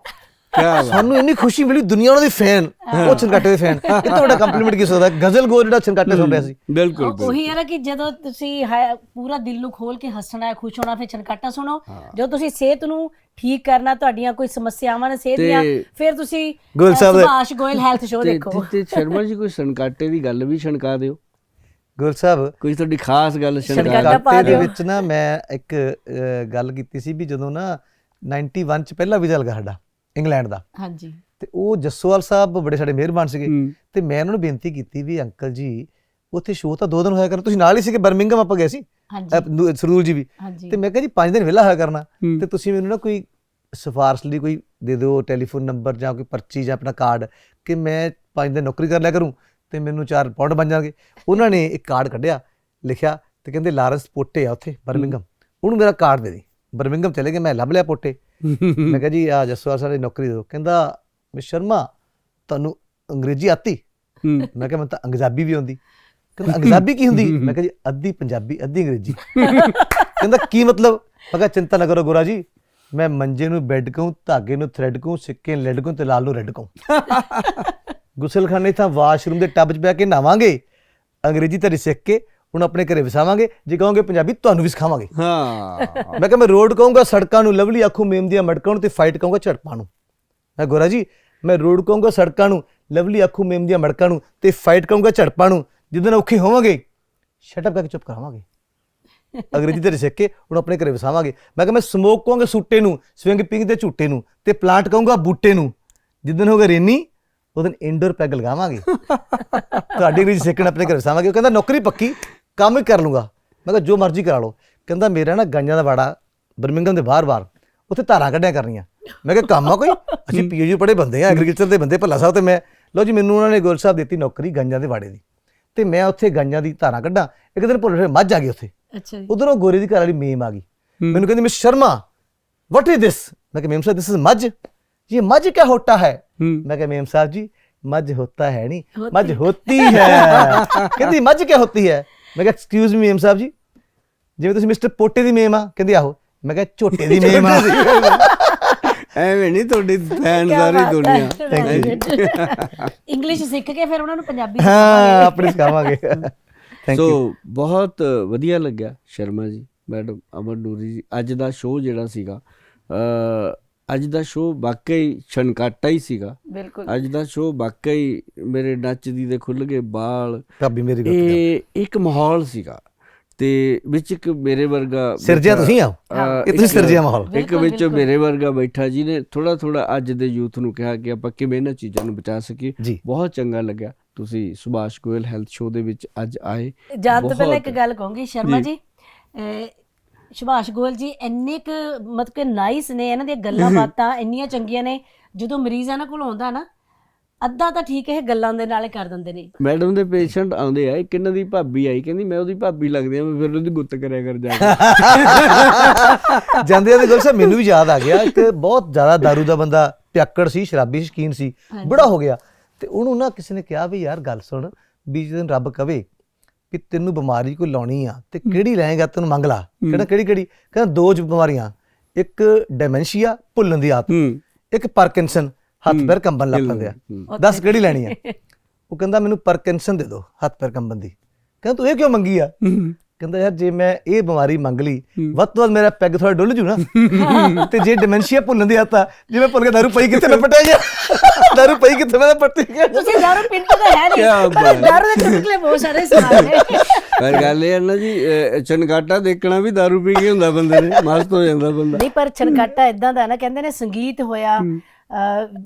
ਕਿਆ ਬਾਤ ਸਾਨੂੰ ਇੰਨੀ ਖੁਸ਼ੀ ਮਿਲੀ ਦੁਨੀਆ ਉਹਨਾਂ ਦੀ ਫੈਨ ਉਹ ਛਨਕਾਟੇ ਦੇ ਫੈਨ। ਇਹ ਤੁਹਾਡਾ ਕੰਪਲੀਮੈਂਟ ਕੀ ਸਕਦਾ ਗਜ਼ਲ ਗੋ ਜਿਹੜਾ ਛਨਕਾਟੇ ਸੁਣ ਰਿਹਾ ਸੀ। ਬਿਲਕੁਲ ਉਹ- ਹੈ ਨਾ ਕਿ ਜਦੋਂ ਤੁਸੀਂ ਪੂਰਾ ਦਿਲ ਨੂੰ ਖੋਲ ਕੇ ਹੱਸਣਾ ਹੈ ਖੁਸ਼ ਹੋਣਾ ਫਿਰ ਛਨਕਾਟਾ ਸੁਣੋ। ਜਦੋਂ ਤੁਸੀਂ ਸਿਹਤ ਨੂੰ ਠੀਕ ਕਰਨਾ ਤੁਹਾਡੀਆਂ ਕੋਈ ਸਮੱਸਿਆਵਾਂ ਨੇ ਸਿਹਤ ਦੀਆਂ ਫਿਰ ਤੁਸੀਂ ਸਾਹਿਬ ਸੁਭਾਸ਼ ਗੋਇਲ ਹੈਲਥ ਸ਼ੋਅ ਦੇਖੋ। ਤੇ- ਸ਼ਰਮਾ ਜੀ ਕੋਈ ਸੰਕਾਟੇ ਦੀ ਗੱਲ ਵੀ ਛਣਕਾ ਦਿਓ। ਗੁਰ ਸਾਹਿਬ ਕੋਈ ਤੁਹਾਡੀ ਖਾਸ ਗੱਲ ਦਿਓ। ਪਾ ਦਿਓ। ਵਿੱਚ ਨਾ ਮੈਂ ਇੱਕ ਗੱਲ ਕੀਤੀ ਸੀ ਵੀ ਜਦੋਂ ਨਾ 91 ਚ ਪਹਿਲਾ ਵੀਜ਼ਾ ਲੱਗਾ ਸਾਡਾ ਇੰਗਲੈਂਡ ਦਾ ਹਾਂਜੀ ਤੇ ਉਹ ਜੱਸੋਵਾਲ ਸਾਹਿਬ ਬੜੇ ਸਾਡੇ ਮਿਹਰਬਾਨ ਸੀਗੇ। ਤੇ ਮੈਂ ਉਹਨਾਂ ਨੂੰ ਬੇਨਤੀ ਕੀਤੀ ਵੀ ਅੰਕਲ ਜੀ ਉੱਥੇ ਸ਼ੋਅ ਤਾਂ ਦੋ ਦਿਨ ਹੋਇਆ ਕਰਨ ਤੁਸੀਂ ਨਾਲ ਹੀ ਸੀਗੇ ਬਰਮਿੰਗਮ ਆਪਾਂ ਗਏ ਸੀ ਸਰਦੂਲ ਜੀ ਵੀ ਤੇ ਮੈਂ ਕਿਹਾ ਜੀ 5 ਦਿਨ ਵਿਹਲਾ ਹੋਇਆ ਕਰਨਾ। ਤੇ ਤੁਸੀਂ ਮੈਨੂੰ ਨਾ ਕੋਈ ਸਿਫਾਰਿਸ਼ ਲਈ ਕੋਈ ਦੇ ਦਿਓ ਟੈਲੀਫੋਨ ਨੰਬਰ ਜਾਂ ਕੋਈ ਪਰਚੀ ਜਾਂ ਆਪਣਾ ਕਾਰਡ ਕਿ ਮੈਂ 5 ਦਿਨ ਨੌਕਰੀ ਕਰ ਲਿਆ ਕਰੂੰ ਤੇ ਮੈਨੂੰ 4 ਪਾਉਂਡ ਬਣ ਜਾਣਗੇ। ਉਹਨਾਂ ਨੇ ਇੱਕ ਕਾਰਡ ਕੱਢਿਆ ਲਿਖਿਆ ਤੇ ਕਹਿੰਦੇ ਲਾਰੈਂਸ ਪੋਟੇ ਆ ਉੱਥੇ ਬਰਮਿੰਗਮ ਉਹਨੂੰ ਮੇਰਾ ਕਾਰਡ ਦੇ ਦੇ। ਬਰਮਿੰਗਮ ਚਲੇ ਗਏ ਮੈਂ ਲੱਭ ਲਿਆ ਪੋਟੇ। ਮੈਂ ਕਿਹਾ ਜੀ ਆ ਜਸਵਾਲ ਸਾਹਿਬ ਦੀ ਨੌਕਰੀ ਦਿਓ। ਕਹਿੰਦਾ ਮਿਸ ਸ਼ਰਮਾ ਤੁਹਾਨੂੰ ਅੰਗਰੇਜ਼ੀ ਆਤੀ। ਮੈਂ ਕਿਹਾ ਮੈਨੂੰ ਤਾਂ ਅੰਗਜ਼ਾਬੀ ਵੀ ਆਉਂਦੀ। ਕਹਿੰਦਾ ਅੰਗਜ਼ਾਬੀ ਕੀ ਹੁੰਦੀ? ਮੈਂ ਕਿਹਾ ਜੀ ਅੱਧੀ ਪੰਜਾਬੀ ਅੱਧੀ ਅੰਗਰੇਜ਼ੀ। ਕਹਿੰਦਾ ਕੀ ਮਤਲਬ? ਮੈਂ ਕਿਹਾ ਚਿੰਤਾ ਨਾ ਕਰੋ ਗੋਰਾ ਜੀ ਮੈਂ ਮੰਜੇ ਨੂੰ ਬੈੱਡ ਕਹੂੰ ਧਾਗੇ ਨੂੰ ਥ੍ਰੈਡ ਕਹੂੰ ਸਿੱਕੇ ਲੈਡ ਕਹੂੰ ਤੇ ਲਾਲ ਨੂੰ ਰੈੱਡ ਕਹੂੰ। ਗੁਸਲਖਾਨੇ ਤਾਂ ਵਾਸ਼ਰੂਮ ਦੇ ਟੱਬ 'ਚ ਬਹਿ ਕੇ ਨਹਾਵਾਂਗੇ ਅੰਗਰੇਜ਼ੀ ਤੁਹਾਡੀ ਸਿੱਖ ਕੇ ਹੁਣ ਆਪਣੇ ਘਰੇ ਵਸਾਵਾਂਗੇ ਜੇ ਕਹੋਗੇ ਪੰਜਾਬੀ ਤੁਹਾਨੂੰ ਵੀ ਸਿਖਾਵਾਂਗੇ। ਹਾਂ। ਮੈਂ ਕਿਹਾ ਮੈਂ ਰੋਡ ਕਹੂੰਗਾ ਸੜਕਾਂ ਨੂੰ ਲਵਲੀ ਆਖੂ ਮੇਮ ਦੀਆਂ ਮੜਕਾਂ ਨੂੰ ਤੇ ਫਾਈਟ ਕਹੂੰਗਾ ਝੜਪਾਂ ਨੂੰ। ਮੈਂ ਗੋਰਾ ਜੀ ਮੈਂ ਰੋਡ ਕਹੂੰਗਾ ਸੜਕਾਂ ਨੂੰ ਲਵਲੀ ਆਖੂ ਮੇਮ ਦੀਆਂ ਮੜਕਾਂ ਨੂੰ ਤੇ ਫਾਈਟ ਕਹੂੰਗਾ ਝੜਪਾਂ ਨੂੰ ਜਿੱਦਣ ਔਖੇ ਹੋਵਾਂਗੇ ਸ਼ਟ ਅਪ ਕਰਕੇ ਚੁੱਪ ਕਰਾਵਾਂਗੇ। ਅੰਗਰੇਜ਼ੀ ਤੇ ਸਿੱਖ ਕੇ ਹੁਣ ਆਪਣੇ ਘਰੇ ਵਸਾਵਾਂਗੇ। ਮੈਂ ਕਿਹਾ ਮੈਂ ਸਮੋਕ ਕਹੂੰਗਾ ਸੂਟੇ ਨੂੰ ਸਵਿੰਗ ਪਿੰਗ ਦੇ ਝੂਟੇ ਨੂੰ ਤੇ ਪਲਾਂਟ ਕਹੂੰਗਾ ਬੂਟੇ ਨੂੰ। ਜਿੱਦਣ ਹੋਗਾ ਰੇਨੀ ਉਦੋਂ ਇੰਡੋਰ ਪੈਗ ਲਗਾਵਾਂਗੇ। ਤੁਹਾਡੀ ਅੰਗਰੇਜ਼ੀ ਸਿੱਖਣ ਆਪਣੇ ਘਰੇ ਵਸਾਵਾਂਗੇ। ਉਹ ਕਹਿੰਦਾ ਨੌਕਰੀ ਪੱਕੀ ਕੰਮ ਹੀ ਕਰ ਲੂੰਗਾ। ਮੈਂ ਕਿਹਾ ਜੋ ਮਰਜ਼ੀ ਕਰਾ ਲਓ। ਕਹਿੰਦਾ ਮੇਰਾ ਨਾ ਗਾਈਆਂ ਦਾ ਵਾੜਾ ਬਰਮਿੰਗਮ ਦੇ ਬਾਹਰ-ਬਾਹਰ ਉੱਥੇ ਧਾਰਾਂ ਕੱਢਿਆ ਕਰਨੀਆਂ। ਮੈਂ ਕਿਹਾ ਕੰਮ ਆ ਕੋਈ? ਅਸੀਂ ਪੀਏਯੂ ਪੜੇ ਬੰਦੇ ਆ ਐਗਰੀਕਲਚਰ ਦੇ ਬੰਦੇ ਭੱਲਾ ਸਾਹਿਬ ਤੇ ਮੈਂ। ਲਓ ਜੀ ਮੈਨੂੰ ਉਹਨਾਂ ਨੇ ਗੋਲ ਸਾਹਿਬ ਦਿੱਤੀ ਨੌਕਰੀ ਗਾਈਆਂ ਦੇ ਵਾੜੇ ਦੀ। ਤੇ ਮੈਂ ਉੱਥੇ ਗਾਈਆਂ ਦੀ ਧਾਰਾਂ ਕੱਢਾਂ। ਇੱਕ ਦਿਨ ਭੁੱਲ ਰਿਹਾ ਮੱਝ ਆ ਗਈ ਉੱਥੇ। ਅੱਛਾ ਜੀ। ਉਧਰੋਂ ਗੋਰੇ ਦੀ ਘਰ ਵਾਲੀ ਮੇਮ ਆ ਗਈ। ਮੈਨੂੰ ਕਹਿੰਦੀ miss Sharma what is this ਮੈਂ ਕਿਹਾ ਮੇਮ ਸਾਹਿਬ ਦਿਸ ਇਜ਼ ਮੱਝ। ਇਹ ਮੱਝ ਕਿਆ ਹੋਤਾ ਹੈ ਹੂੰ मैं कहा मेम साहब जी मझ होता है नहीं मझ होती है कहती मझ क्या होती है मैं कहा एक्सक्यूज मी मेम साहब जी ਜਿਵੇਂ ਤੁਸੀਂ ਮਿਸਟਰ ਪੋਟੇ ਦੀ ਮੇਮ ਆ ਕਹਿੰਦੀ ਆਹੋ ਮੈਂ ਕਿਹਾ ਝੋਟੇ ਦੀ ਮੇਮ ਆ ਐਵੇਂ ਨਹੀਂ ਤੁਹਾਡੀ ਫੈਨ ਕਿਆ ਸਾਰੀ ਬਾਤ ਦੁਨੀਆ ਹੈ, very good। ਇੰਗਲਿਸ਼ ਸਿੱਖ ਕੇ ਫਿਰ ਉਹਨਾਂ ਨੂੰ ਪੰਜਾਬੀ ਹਾਂ ਆਪਣੇ ਸਿਖਾਵਾਂਗੇ ਥੈਂਕ ਸੋ ਯੂ ਬਹੁਤ ਵਧੀਆ ਲੱਗਿਆ ਸ਼ਰਮਾ ਜੀ ਮੈਡਮ ਅਮਰ ਨੂਰੀ ਜੀ ਅੱਜ ਦਾ ਸ਼ੋਅ ਜਿਹੜਾ ਸੀਗਾ ਅ ਅੱਜ ਦਾ ਸ਼ੋਅ ਵਾਕਈ ਛਣਕਾਟਾ ਹੀ ਸੀਗਾ। ਬਿਲਕੁਲ। ਅੱਜ ਦਾ ਸ਼ੋਅ ਵਾਕਈ ਮੇਰੇ ਨੱਚਦੀ ਦੇ ਖੁੱਲ ਗਏ ਬਾਲ। ਕਾਬੀ ਮੇਰੀ ਗੱਲ ਇਹ ਇੱਕ ਮਾਹੌਲ ਸੀਗਾ ਤੇ ਵਿੱਚ ਇੱਕ ਮੇਰੇ ਵਰਗਾ ਸਿਰਜਿਆ ਤੁਸੀਂ ਆ ਇਹ ਤੁਸੀਂ ਸਿਰਜਿਆ ਮਾਹੌਲ? ਇੱਕ ਵਿੱਚ। ਮੇਰੇ ਵਰਗਾ ਬੈਠਾ ਜੀ ਨੇ ਥੋੜਾ ਥੋੜਾ ਅੱਜ ਦੇ ਯੂਥ ਨੂੰ ਕਿਹਾ ਕਿ ਆਪਾਂ ਕਿਵੇਂ ਇਹਨਾਂ ਚੀਜ਼ਾਂ ਨੂੰ ਬਚਾ ਸਕੀਏ। ਬਹੁਤ ਚੰਗਾ ਲੱਗਿਆ। ਤੁਸੀਂ ਸੁਭਾਸ਼ ਗੋਇਲ ਹੈਲਥ ਸ਼ੋਅ ਦੇ ਵਿੱਚ ਅੱਜ ਆਏ। ਜਾਣ ਤੋਂ ਪਹਿਲਾਂ ਇੱਕ ਗੱਲ ਕਹੂੰਗੀ ਸ਼ਰਮਾ ਜੀ। ਸੁਭਾਸ਼ ਗੋਇਲ ਜੀ ਇੰਨੇ ਕੁ ਮਤਲਬ ਕਿ ਨਾਈਸ ਨੇ ਇਹਨਾਂ ਦੀਆਂ ਗੱਲਾਂ ਬਾਤਾਂ ਇੰਨੀਆਂ ਚੰਗੀਆਂ ਨੇ ਜਦੋਂ ਮਰੀਜ਼ ਇਹਨਾਂ ਕੋਲ ਆਉਂਦਾ ਨਾ ਅੱਧਾ ਤਾਂ ਠੀਕ ਇਹ ਗੱਲਾਂ ਦੇ ਨਾਲੇ ਕਰ ਦਿੰਦੇ ਨੇ। ਮੈਡਮ ਦੇ ਪੇਸ਼ੈਂਟ ਆਉਂਦੇ ਆ ਇੱਕ ਇਹਨਾਂ ਦੀ ਭਾਬੀ ਆਈ ਕਹਿੰਦੀ ਮੈਂ ਉਹਦੀ ਭਾਬੀ ਲੱਗਦੀ ਆ ਮੈਂ ਫਿਰ ਉਹਦੀ ਗੁੱਤ ਕਰਿਆ ਕਰ ਜਾ ਕੇ। ਜਾਂਦੇ ਗੁਰੂ ਸਾਹਿਬ ਮੈਨੂੰ ਵੀ ਯਾਦ ਆ ਗਿਆ ਇੱਕ ਬਹੁਤ ਜ਼ਿਆਦਾ दारू ਦਾ ਬੰਦਾ ਪਿਆਕੜ ਸੀ ਸ਼ਰਾਬੀ ਸ਼ਕੀਨ ਸੀ। ਬੜਾ ਹੋ ਗਿਆ। ਤੇ ਉਹਨੂੰ ਨਾ ਕਿਸੇ ਨੇ ਕਿਹਾ ਵੀ ਯਾਰ ਗੱਲ ਸੁਣ ਵੀ ਜਦੋਂ ਰੱਬ ਕਵੇ ਵੀ ਤੈਨੂੰ ਬਿਮਾਰੀ ਕੋਈ ਲਾਉਣੀ ਆ ਤੇ ਕਿਹੜੀ ਲਏਗਾ ਤੈਨੂੰ ਮੰਗ ਲਾ? ਕਹਿੰਦਾ ਕਿਹੜੀ ਕਿਹੜੀ? ਕਹਿੰਦਾ ਦੋ ਜ ਬਿਮਾਰੀਆਂ। ਇੱਕ ਡੈਮੈਂਸ਼ੀਆ ਭੁੱਲਣ ਦੀ ਆਦਤ। ਇੱਕ ਪਾਰਕਿੰਸਨ ਹੱਥ ਪੈਰ ਕੰਬਣ ਲੱਗ ਪੈਂਦੇ ਆ। ਦੱਸ ਕਿਹੜੀ ਲੈਣੀ ਆ? ਉਹ ਕਹਿੰਦਾ ਮੈਨੂੰ ਪਾਰਕਿੰਸਨ ਦੇ ਦਿਓ ਹੱਥ ਪੈਰ ਕੰਬਣ ਦੀ। ਕਹਿੰਦਾ ਤੂੰ ਇਹ ਕਿਉਂ ਮੰਗੀ ਆ। ਕਹਿੰਦਾ ਯਾਰ ਜੇ ਮੈਂ ਇਹ ਬਿਮਾਰੀ ਮੰਗ ਲਈ ਵੱਧ ਤੋਂ ਵੱਧ ਮੇਰਾ ਪੈਗ ਥੋੜਾ ਡੁੱਲ ਜੂ ਨਾ ਤੇ ਜੇ ਡਿਮੈਂਸ਼ੀਆ ਭੁੱਲਣ ਦੀ ਆਤਾ ਜੇ ਮੈਂ ਭੁੱਲ ਗਿਆ ਦਾਰੂ ਪਈ ਕਿੱਥੇ ਮੈਂ ਪਟਿਆ ਗਿਆ ਦਾਰੂ ਪਈ ਕਿੱਥੇ ਮੈਂ ਪੱਟੀ ਗਿਆ। ਤੁਸੀਂ ਦਾਰੂ ਪੀਂਦੇ ਤਾਂ ਹੈ ਨਹੀਂ। ਦਾਰੂ ਦੇ ਚੁਟਕਲੇ ਬਹੁਤ ਸਾਰੇ ਸੁਣਾ ਨੇ। ਪਰ ਗੱਲ ਇਹ ਹੈ ਨਾ ਜੀ ਚਨਕਾਟਾ ਦੇਖਣਾ ਵੀ दारू ਪੀ ਕੇ ਹੁੰਦਾ ਬੰਦੇ ਨੇ ਮਸਤ ਹੋ ਜਾਂਦਾ ਬੰਦਾ। ਨਹੀਂ ਪਰ ਛਣਕਾਟਾ ਇਦਾਂ ਦਾ ਨਾ ਕਹਿੰਦੇ ਨੇ ਸੰਗੀਤ ਹੋਇਆ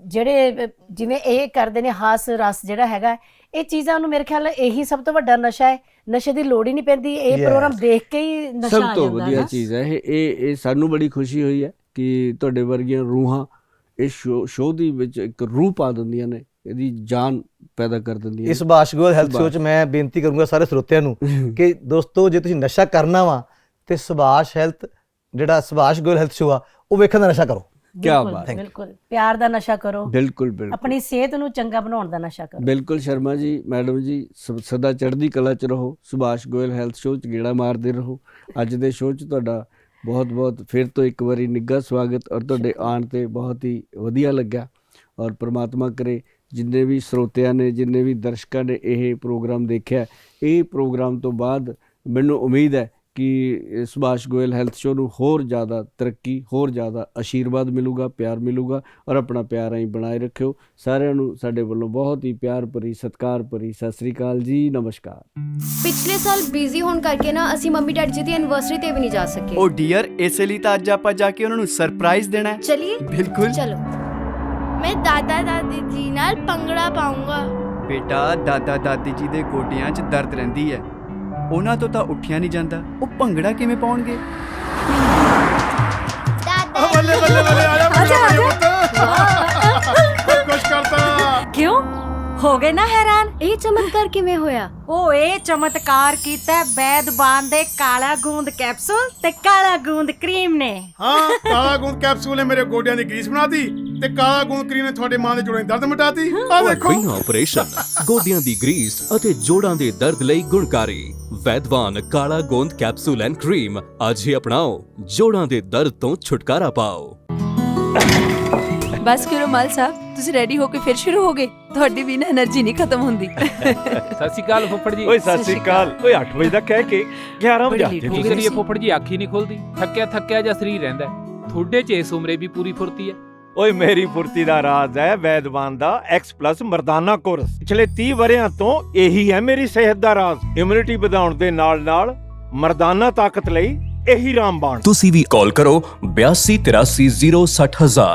ਜਿਹੜੇ ਜਿਵੇਂ ਇਹ ਕਰਦੇ ਨੇ ਹਾਸ ਰਸ ਜਿਹੜਾ ਹੈਗਾ ਇਹ ਚੀਜ਼ਾਂ ਨੂੰ ਮੇਰੇ ਖਿਆਲ ਇਹੀ ਸਭ ਤੋਂ ਵੱਡਾ ਨਸ਼ਾ ਹੈ ਨਸ਼ੇ ਦੀ ਲੋੜ ਹੀ ਨਹੀਂ ਪੈਂਦੀ ਇਹ. ਪ੍ਰੋਗਰਾਮ ਦੇਖ ਕੇ ਹੀ ਨਸ਼ਾ ਸਭ ਆ ਤੋਂ ਜਾਂਦਾ ਵਧੀਆ ਨਾ ਚੀਜ਼ ਹੈ ਇਹ ਇਹ ਇਹ ਸਾਨੂੰ ਬੜੀ ਖੁਸ਼ੀ ਹੋਈ ਹੈ ਕਿ ਤੁਹਾਡੇ ਵਰਗੀਆਂ ਰੂਹਾਂ ਇਸ ਸ਼ੋਅ ਦੀ ਵਿੱਚ ਇੱਕ ਰੂਹ ਪਾ ਦਿੰਦੀਆਂ ਨੇ ਇਹਦੀ ਜਾਨ ਪੈਦਾ ਕਰ ਦਿੰਦੀਆਂ ਇਸ ਬਾਸ਼ਗੋਲ ਹੈਲਥ ਸ਼ੋਅ ਚ ਮੈਂ ਬੇਨਤੀ ਕਰੂੰਗਾ ਸਾਰੇ ਸਰੋਤਿਆਂ ਨੂੰ ਕਿ ਦੋਸਤੋ ਜੇ ਤੁਸੀਂ ਨਸ਼ਾ ਕਰਨਾ ਵਾ ਤੇ ਸੁਭਾਸ਼ ਹੈਲਥ ਜਿਹੜਾ ਸੁਭਾਸ਼ ਗੋਲ ਹੈਲਥ ਸ਼ੋਅ ਆ ਉਹ ਵੇਖਣ ਦਾ ਨਸ਼ਾ ਕਰੋ। ਕੀ ਬਾਤ ਹੈ। ਬਿਲਕੁਲ। ਪਿਆਰ ਦਾ ਨਸ਼ਾ ਕਰੋ। ਬਿਲਕੁਲ ਬਿਲਕੁਲ। ਆਪਣੀ ਸਿਹਤ ਨੂੰ ਚੰਗਾ ਬਣਾਉਣ ਦਾ ਨਸ਼ਾ ਕਰੋ। ਬਿਲਕੁਲ ਸ਼ਰਮਾ ਜੀ ਮੈਡਮ ਜੀ ਸਦਾ ਚੜ੍ਹਦੀ ਕਲਾ ਚ ਰਹੋ। ਸੁਭਾਸ਼ ਗੋਇਲ ਹੈਲਥ ਸ਼ੋਅ ਚ ਗੇੜਾ ਮਾਰਦੇ ਰਹੋ। ਅੱਜ ਦੇ ਸ਼ੋਅ ਚ ਤੁਹਾਡਾ ਬਹੁਤ ਬਹੁਤ ਫਿਰ ਤੋਂ ਇੱਕ ਵਾਰੀ ਨਿੱਘਾ ਸਵਾਗਤ ਔਰ ਤੁਹਾਡੇ ਆਉਣ ਤੇ ਬਹੁਤ ਹੀ ਵਧੀਆ ਲੱਗਿਆ। ਔਰ ਪ੍ਰਮਾਤਮਾ ਕਰੇ ਜਿੰਨੇ ਵੀ ਸਰੋਤਿਆਂ ਨੇ ਜਿੰਨੇ ਵੀ ਦਰਸ਼ਕਾਂ ਨੇ ਇਹ ਪ੍ਰੋਗਰਾਮ ਦੇਖਿਆ ਇਹ ਪ੍ਰੋਗਰਾਮ ਤੋਂ ਬਾਅਦ ਮੈਨੂੰ ਉਮੀਦ ਹੈ ਕਿ ਸੁਭਾਸ਼ ਗੋਇਲ ਹੈਲਥ ਸ਼ੋਅ ਨੂੰ ਹੋਰ ਜ਼ਿਆਦਾ ਤਰੱਕੀ ਹੋਰ ਜ਼ਿਆਦਾ ਆਸ਼ੀਰਵਾਦ ਮਿਲੂਗਾ ਪਿਆਰ ਮਿਲੂਗਾ ਔਰ ਆਪਣਾ ਪਿਆਰ ਐਂ ਬਣਾਏ ਰੱਖਿਓ। ਸਾਰਿਆਂ ਨੂੰ ਸਾਡੇ ਵੱਲੋਂ ਬਹੁਤ ਹੀ ਪਿਆਰ ਭਰੀ ਸਤਿਕਾਰ ਭਰੀ ਸਤਿ ਸ੍ਰੀ ਅਕਾਲ ਜੀ ਨਮਸਕਾਰ। ਪਿਛਲੇ ਸਾਲ ਬਿਜ਼ੀ ਹੋਣ ਕਰਕੇ ਨਾ ਅਸੀਂ ਮੰਮੀ ਡੈਡੀ ਜੀ ਦੀ ਐਨਵਰਸਰੀ ਤੇ ਵੀ ਨਹੀਂ ਜਾ ਸਕੇ। ਉਹ ਡੀਅਰ ਇਸੇ ਲਈ ਤਾਂ ਅੱਜ ਆਪਾਂ ਜਾ ਕੇ ਉਹਨਾਂ ਨੂੰ ਸਰਪ੍ਰਾਈਜ਼ ਦੇਣਾ ਹੈ। ਚਲਿਏ? ਬਿਲਕੁਲ। ਚਲੋ। ਮੈਂ ਦਾਦਾ ਦਾਦੀ ਜੀ ਨਾਲ ਪੰਗੜਾ ਪਾਉਂਗਾ ਬੇਟਾ ਦਾਦਾ ਦਾਦੀ ਜੀ ਦੇ ਗੋਡਿਆਂ 'ਚ ਦਰਦ ਰਹਿੰਦੀ ਹੈ। ਉਹਨਾਂ ਤੋਂ ਤਾਂ ਉੱਠਿਆ ਨਹੀਂ ਜਾਂਦਾ। ਉਹ ਭੰਗੜਾ ਕਿਵੇਂ ਪਾਉਣਗੇ? ਦਾਦਾ ਬੱਲੇ ਬੱਲੇ ਬੱਲੇ ਆ ਜਾ ਬੱਲੇ ਬੱਲੇ ਕੁਛ ਕਰਤਾ। ਕਿਉਂ? ਹੋ ਗਏ ਨਾ ਹੈਰਾਨ? ਇਹ ਚਮਤਕਾਰ ਕਿਵੇਂ ਹੋਇਆ? ਉਹ ਇਹ ਚਮਤਕਾਰ ਕੀਤਾ ਵੈਦਵਾਨ ਦੇ ਕਾਲਾ ਗੂੰਦ ਕੈਪਸੂਲ ਤੇ ਕਾਲਾ ਗੂੰਦ ਕਰੀਮ ਨੇ। ਹਾਂ ਕਾਲਾ ਗੂੰਦ ਕੈਪਸੂਲ ਨੇ ਮੇਰੇ ਗੋਡਿਆਂ ਦੀ ਗਰੀਸ ਬਣਾਤੀ। ਤੇ ਕਾਲਾ ਗੋਂਕਰੀ ਨੇ ਤੁਹਾਡੇ ਮਾਂ ਦੇ ਜੋੜਾਂ ਦੀ ਦਰਦ ਮਿਟਾਤੀ? ਆ ਦੇਖੋ। ਬਿੰਗ ਆਪਰੇਸ਼ਨ ਗੋਡਿਆਂ ਦੀ ਗਰੀਸ ਅਤੇ ਜੋੜਾਂ ਦੇ ਦਰਦ ਲਈ ਗੁਣਕਾਰੀ। ਵੈਦਵਾਨ ਕਾਲਾ ਗੋਂਦ ਕੈਪਸੂਲ ਐਂਡ ਕਰੀਮ ਅੱਜ ਹੀ ਅਪਣਾਓ। ਜੋੜਾਂ ਦੇ ਦਰਦ ਤੋਂ ਛੁਟਕਾਰਾ ਪਾਓ। ਬਸ ਕਰੋ ਮਾਲ ਸਾਹਿਬ ਤੁਸੀਂ ਰੈਡੀ ਹੋ ਕੇ ਫਿਰ ਸ਼ੁਰੂ ਹੋਗੇ ਤੁਹਾਡੀ ਵੀ ਨਾ એનર્ਜੀ ਨਹੀਂ ਖਤਮ ਹੁੰਦੀ। ਸਤਿ ਸ਼੍ਰੀ ਅਕਾਲ ਜੀ। ਓਏ ਸਤਿ ਸ੍ਰੀ ਓਏ 8 ਵਜੇ ਦਾ ਕਹਿ ਕੇ 11 ਵਜੇ ਆ ਜਾਂਦੀ ਕੀ ਕਰੀਏ ਜੀ ਅੱਖ ਹੀ ਨਹੀਂ ਖੁੱਲਦੀ। ਥੱਕਿਆ ਥੱਕਿਆ ਜਿਹਾ ਸਰੀਰ ਰਹਿੰਦਾ ਹੈ। ਤੁਹਾਡੇ ਚ ਇਸ ਉਮਰੇ ਵੀ ਪੂਰੀ ਫੁਰਤੀ ਹੈ। ਓਏ ਮੇਰੀ ਫੁਰਤੀ ਦਾ ਰਾਜ਼ ਹੈ, ਵੈਦਵਾਨ ਦਾ X+ ਮਰਦਾਨਾ ਕੋਰਸ। ਪਿਛਲੇ 30 ਵਰਿਆਂ ਤੋਂ ਇਹੀ ਹੈ ਮੇਰੀ ਸਿਹਤ ਦਾ ਰਾਜ਼। ਇਮਿਊਨਿਟੀ ਵਧਾਉਣ ਦੇ ਨਾਲ ਨਾਲ ਮਰਦਾਨਾ ਤਾਕਤ ਲਈ ਇਹੀ ਰਾਮਬਾਣ। ਤੁਸੀਂ ਵੀ ਕਾਲ ਕਰੋ 8283060000